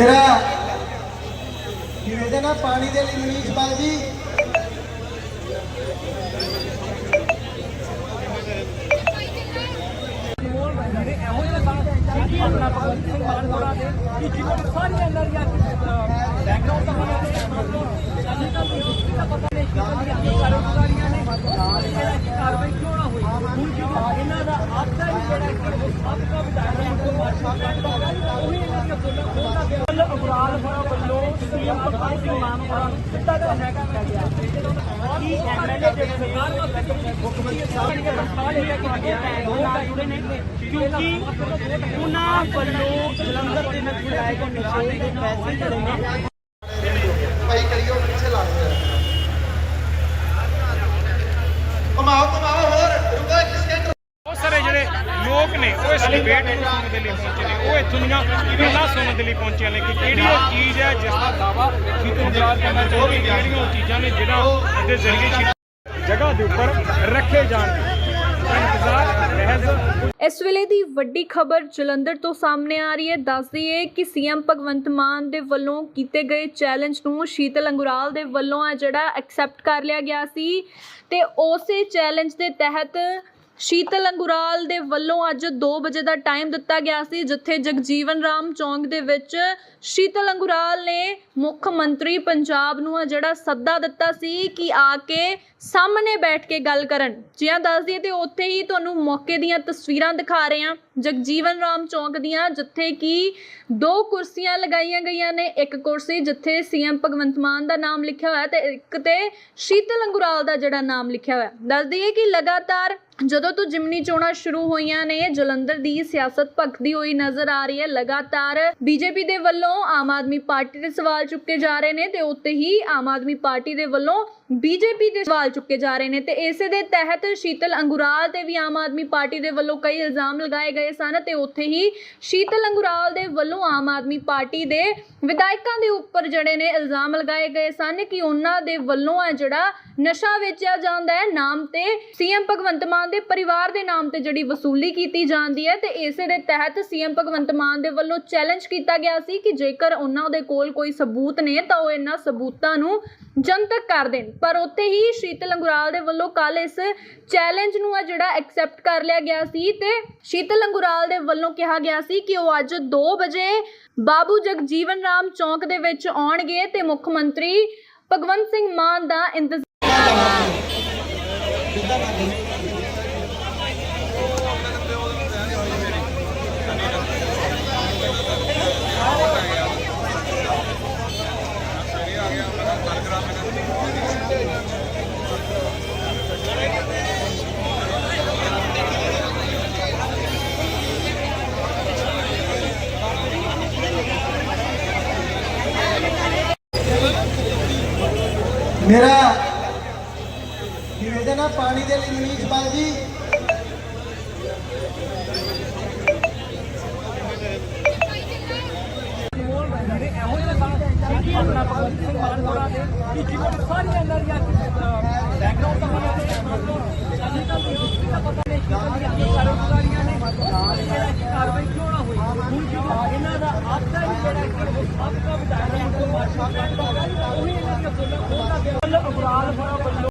ਮੇਰਾ ਨਿਵੇਦਨ ਹੈ ਪਾਣੀ ਦੇ ਲਈ ਮਨੀਸ਼ ਬਾਲ ਜੀ? ਇਹੋ ਜਿਹੇ ਆਪਣਾ ਭਗਵੰਤ ਸਿੰਘ ਮਾਨ ਹੋਰਾਂ ਦੇ ਕਿ ਜਿਹਨਾਂ ਨੂੰ ਸਾਰੀਆਂ ਇਹਨਾਂ ਦੀਆਂ ਬੈਕਗ੍ਰਾਉਂਡ ਦਾ ਪਤਾ ਨਹੀਂ ਚਾਲੀ ਦਾ ਕੋਈ ਹਿਸਟਰੀ ਦਾ ਪਤਾ ਨਹੀਂ ਕਿ ਇਹਨਾਂ ਦੀਆਂ ਨੇ ਨਾਲ ਜਿਹੜਾ ਕਾਰਵਾਈ ਕਿਉਂ ਇਹਨਾਂ ਦਾ ਆਪਦਾ ਹੀ ਜਿਹੜਾ ਕਿ ਉਹ ਸਾਬਕਾ ਵਿਧਾਇਕ ਹੈ ਉਹ ਮਾਰਸ਼ਲ ਦਾ ਉਹੀ ਇਹਨਾਂ ਦੀਆਂ ਬੋਲਾਂ ਖੋਲਦਾ ਗਿਆ ਵੱਲ ਅਬਰਾਲ ਹੋਰਾਂ ਵੱਲੋਂ ਸੀਐਮ ਭਗਵੰਤ ਸਿੰਘ ਮਾਨ ਹੋਰਾਂ ਨੂੰ ਸਿੱਧਾ ਦਾ ਹੈਗਾ ਕੀਤਾ ਗਿਆ ਕੀ ਐਮਐਲਏ ਜਿਹੜੇ ਸਰਕਾਰ ਵਾਸਤੇ ਮੁੱਖ ਮੰਤਰੀ ਸਾਹਿਬ ਨੇ ਤਨਖਾਹ ਲੈ ਕੇ ਗਿਆ ਦੋ ਢਾਈ ਜੁੜੇ ਨੇ ਕਿਉਂਕਿ ਉਹਨਾਂ ਵੱਲੋਂ ਜਲੰਧਰ ਦੇ ਵਿੱਚ ਛੁਡਾਏ ਗਏ ਨਸ਼ੇ ਦੇ ਪੈਸੇ ਜਿਹੜੇ ਨੇ ਭਾਈ ਕਰਿਓ ਪਿੱਛੇ ਲਾ ਦਿਓ ਕਮਾਓ ਕਮਾਓ ਹੋਰ ਰੁਕੋ ਇੱਕ ਸਕਿੰਟ ਬਹੁਤ ਸਾਰੇ ਜਿਹੜੇ ਲੋਕ ਨੇ ਉਹ ਇਸ ਡਿਬੇਟ ਨੂੰ ਸੁਣਨ ਦੇ ਲਈ ਪਹੁੰਚੇ ਗੱਲਾਂ ਸੁਣਨ ਦੇ ਲਈ ਪਹੁੰਚੇ ਨੇ ਕਿ ਕਿਹੜੀ ਉਹ ਚੀਜ਼ ਹੈ ਜਿਸ ਦਾ ਦਾਵਾ ਸ਼ੀਤਲ ਅੰਗਰਾਲ ਕਰਨਾ ਚਾਹੁੰਦੇ ਕਿਹੜੀਆਂ ਉਹ ਚੀਜ਼ਾਂ ਨੇ ਜਿਹਨਾਂ ਦੇ ਜ਼ਰੀਏ ਜਗ੍ਹਾ ਦੇ ਉੱਪਰ ਰੱਖੇ ਜਾਣਗੇ ਇਸ ਵੇਲੇ ਦੀ ਵੱਡੀ ਖਬਰ ਜਲੰਧਰ ਤੋਂ ਸਾਹਮਣੇ ਆ ਰਹੀ ਹੈ। ਦੱਸਦੀ ਹੈ ਕਿ ਸੀਐਮ ਭਗਵੰਤ ਮਾਨ ਦੇ ਵੱਲੋਂ ਕੀਤੇ ਗਏ ਚੈਲੰਜ ਨੂੰ ਸ਼ੀਤਲ ਅੰਗੁਰਾਲ ਦੇ ਵੱਲੋਂ ਆ ਜਿਹੜਾ ਐਕਸੈਪਟ ਕਰ ਲਿਆ ਗਿਆ ਸੀ। ਤੇ ਉਸੇ ਚੈਲੰਜ ਦੇ ਤਹਿਤ ਸ਼ੀਤਲ ਅੰਗੁਰਾਲ ਦੇ ਵੱਲੋਂ ਅੱਜ 2 ਵਜੇ ਦਾ ਟਾਈਮ ਦਿੱਤਾ ਗਿਆ ਸੀ, ਜਿੱਥੇ ਜਗਜੀਵਨ ਰਾਮ ਚੌਂਕ ਦੇ ਵਿੱਚ ਸ਼ੀਤਲ ਅੰਗੁਰਾਲ ਨੇ ਮੁੱਖ ਮੰਤਰੀ ਪੰਜਾਬ ਨੂੰ ਆ ਜਿਹੜਾ ਸੱਦਾ ਦਿੱਤਾ ਸੀ ਕਿ ਆ ਕੇ ਸਾਹਮਣੇ ਬੈਠ ਕੇ ਗੱਲ ਕਰਨ। ਜਿਹਾਂ ਦੱਸ ਦਈਏ ਤੇ ਉੱਥੇ ਹੀ ਤੁਹਾਨੂੰ ਮੌਕੇ ਦੀਆਂ ਤਸਵੀਰਾਂ ਦਿਖਾ ਰਹੇ ਹਾਂ। ਜਗਜੀਵਨ ਰਾਮ ਚੌਂਕ ਦੀਆਂ, ਜਿੱਥੇ ਕਿ ਦੋ ਕੁਰਸੀਆਂ ਲਗਾਈਆਂ ਗਈਆਂ ਨੇ। ਇੱਕ ਕੁਰਸੀ ਜਿੱਥੇ ਸੀਐਮ ਭਗਵੰਤ ਮਾਨ ਦਾ ਨਾਮ ਲਿਖਿਆ ਹੋਇਆ ਤੇ ਇੱਕ ਤੇ ਸ਼ੀਤਲ ਅੰਗੁਰਾਲ ਦਾ ਜਿਹੜਾ ਨਾਮ ਲਿਖਿਆ ਹੋਇਆ ਦੱਸ ਦਈਏ ਕਿ ਲਗਾਤਾਰ ਜਦੋਂ ਤੋਂ ਜਿਮਨੀ ਚੋਣਾਂ ਸ਼ੁਰੂ ਹੋਈਆਂ ਨੇ, ਜਲੰਧਰ ਦੀ ਸਿਆਸਤ ਭਖਦੀ ਹੋਈ ਨਜ਼ਰ ਆ ਰਹੀ ਹੈ। ਲਗਾਤਾਰ ਬੀਜੇਪੀ ਦੇ ਵੱਲੋਂ ਆਮ ਆਦਮੀ ਪਾਰਟੀ ਦੇ ਸਵਾਲ ਚੁੱਕੇ ਜਾ ਰਹੇ ਨੇ ਤੇ ਉੱਤੇ ਹੀ ਆਮ ਆਦਮੀ ਪਾਰਟੀ ਦੇ ਵੱਲੋਂ ਬੀਜੇਪੀ ਦੇ ਸਵਾਲ ਚੁੱਕੇ ਜਾ ਰਹੇ ਨੇ ਤੇ ਇਸੇ ਦੇ ਤਹਿਤ ਸ਼ੀਤਲ ਅੰਗੁਰਾਲ ਤੇ ਵੀ ਆਮ ਆਦਮੀ ਪਾਰਟੀ ਦੇ ਵੱਲੋਂ ਕਈ ਇਲਜ਼ਾਮ ਲਗਾਏ ਗਏ ਸਨ ਤੇ ਉੱਥੇ ਹੀ ਸ਼ੀਤਲ ਅੰਗੁਰਾਲ ਦੇ ਵੱਲੋਂ ਆਮ ਆਦਮੀ ਪਾਰਟੀ ਦੇ ਵਿਧਾਇਕਾਂ ਦੇ ਉੱਪਰ ਜਿਹੜੇ ਨੇ ਇਲਜ਼ਾਮ ਲਗਾਏ ਗਏ ਸਨ ਕਿ ਉਹਨਾਂ ਦੇ ਵੱਲੋਂ ਆ ਜਿਹੜਾ ਨਸ਼ਾ ਵੇਚਿਆ ਜਾਂਦਾ ਹੈ, ਨਾਮ ਤੇ ਸੀਐਮ ਭਗਵੰਤ ਮਾਨ ਦੇ ਪਰਿਵਾਰ ਦੇ ਨਾਮ ਤੇ ਜਿਹੜੀ ਵਸੂਲੀ ਕੀਤੀ ਜਾਂਦੀ ਹੈ ਤੇ ਇਸੇ ਦੇ ਤਹਿਤ ਸੀਐਮ ਭਗਵੰਤ ਮਾਨ ਦੇ ਵੱਲੋਂ ਚੈਲੰਜ ਕੀਤਾ ਗਿਆ ਸੀ ਕਿ ਜੇਕਰ ਉਹਨਾਂ ਦੇ ਕੋਲ ਕੋਈ ਸਬੂਤ ਨੇ ਤਾਂ ਉਹ ਇਹਨਾਂ ਸਬੂਤਾਂ ਨੂੰ ਜਨਤਕ ਕਰ ਦੇਣ। ਪਰ ਉੱਥੇ ਹੀ ਸ਼ੀਤਲ ਅੰਗੁਰਾਲ ਦੇ ਵੱਲੋਂ ਕੱਲ ਇਸ ਚੈਲੰਜ ਨੂੰ ਆ ਜਿਹੜਾ ਐਕਸੈਪਟ ਕਰ ਲਿਆ ਗਿਆ ਸੀ ਤੇ ਸ਼ੀਤਲ ਅੰਗੁਰਾਲ ਦੇ ਵੱਲੋਂ ਕਿਹਾ ਗਿਆ ਸੀ ਕਿ ਉਹ ਅੱਜ 2 ਵਜੇ ਬਾਬੂ ਜਗਜੀਵਨ ਰਾਮ ਚੌਂਕ ਦੇ ਵਿੱਚ ਆਉਣਗੇ ਤੇ ਮੁੱਖ ਮੰਤਰੀ ਭਗਵੰਤ ਸਿੰਘ ਮਾਨ ਦਾ ਇੰਤਜ਼ਾਰ ਮੇਰਾ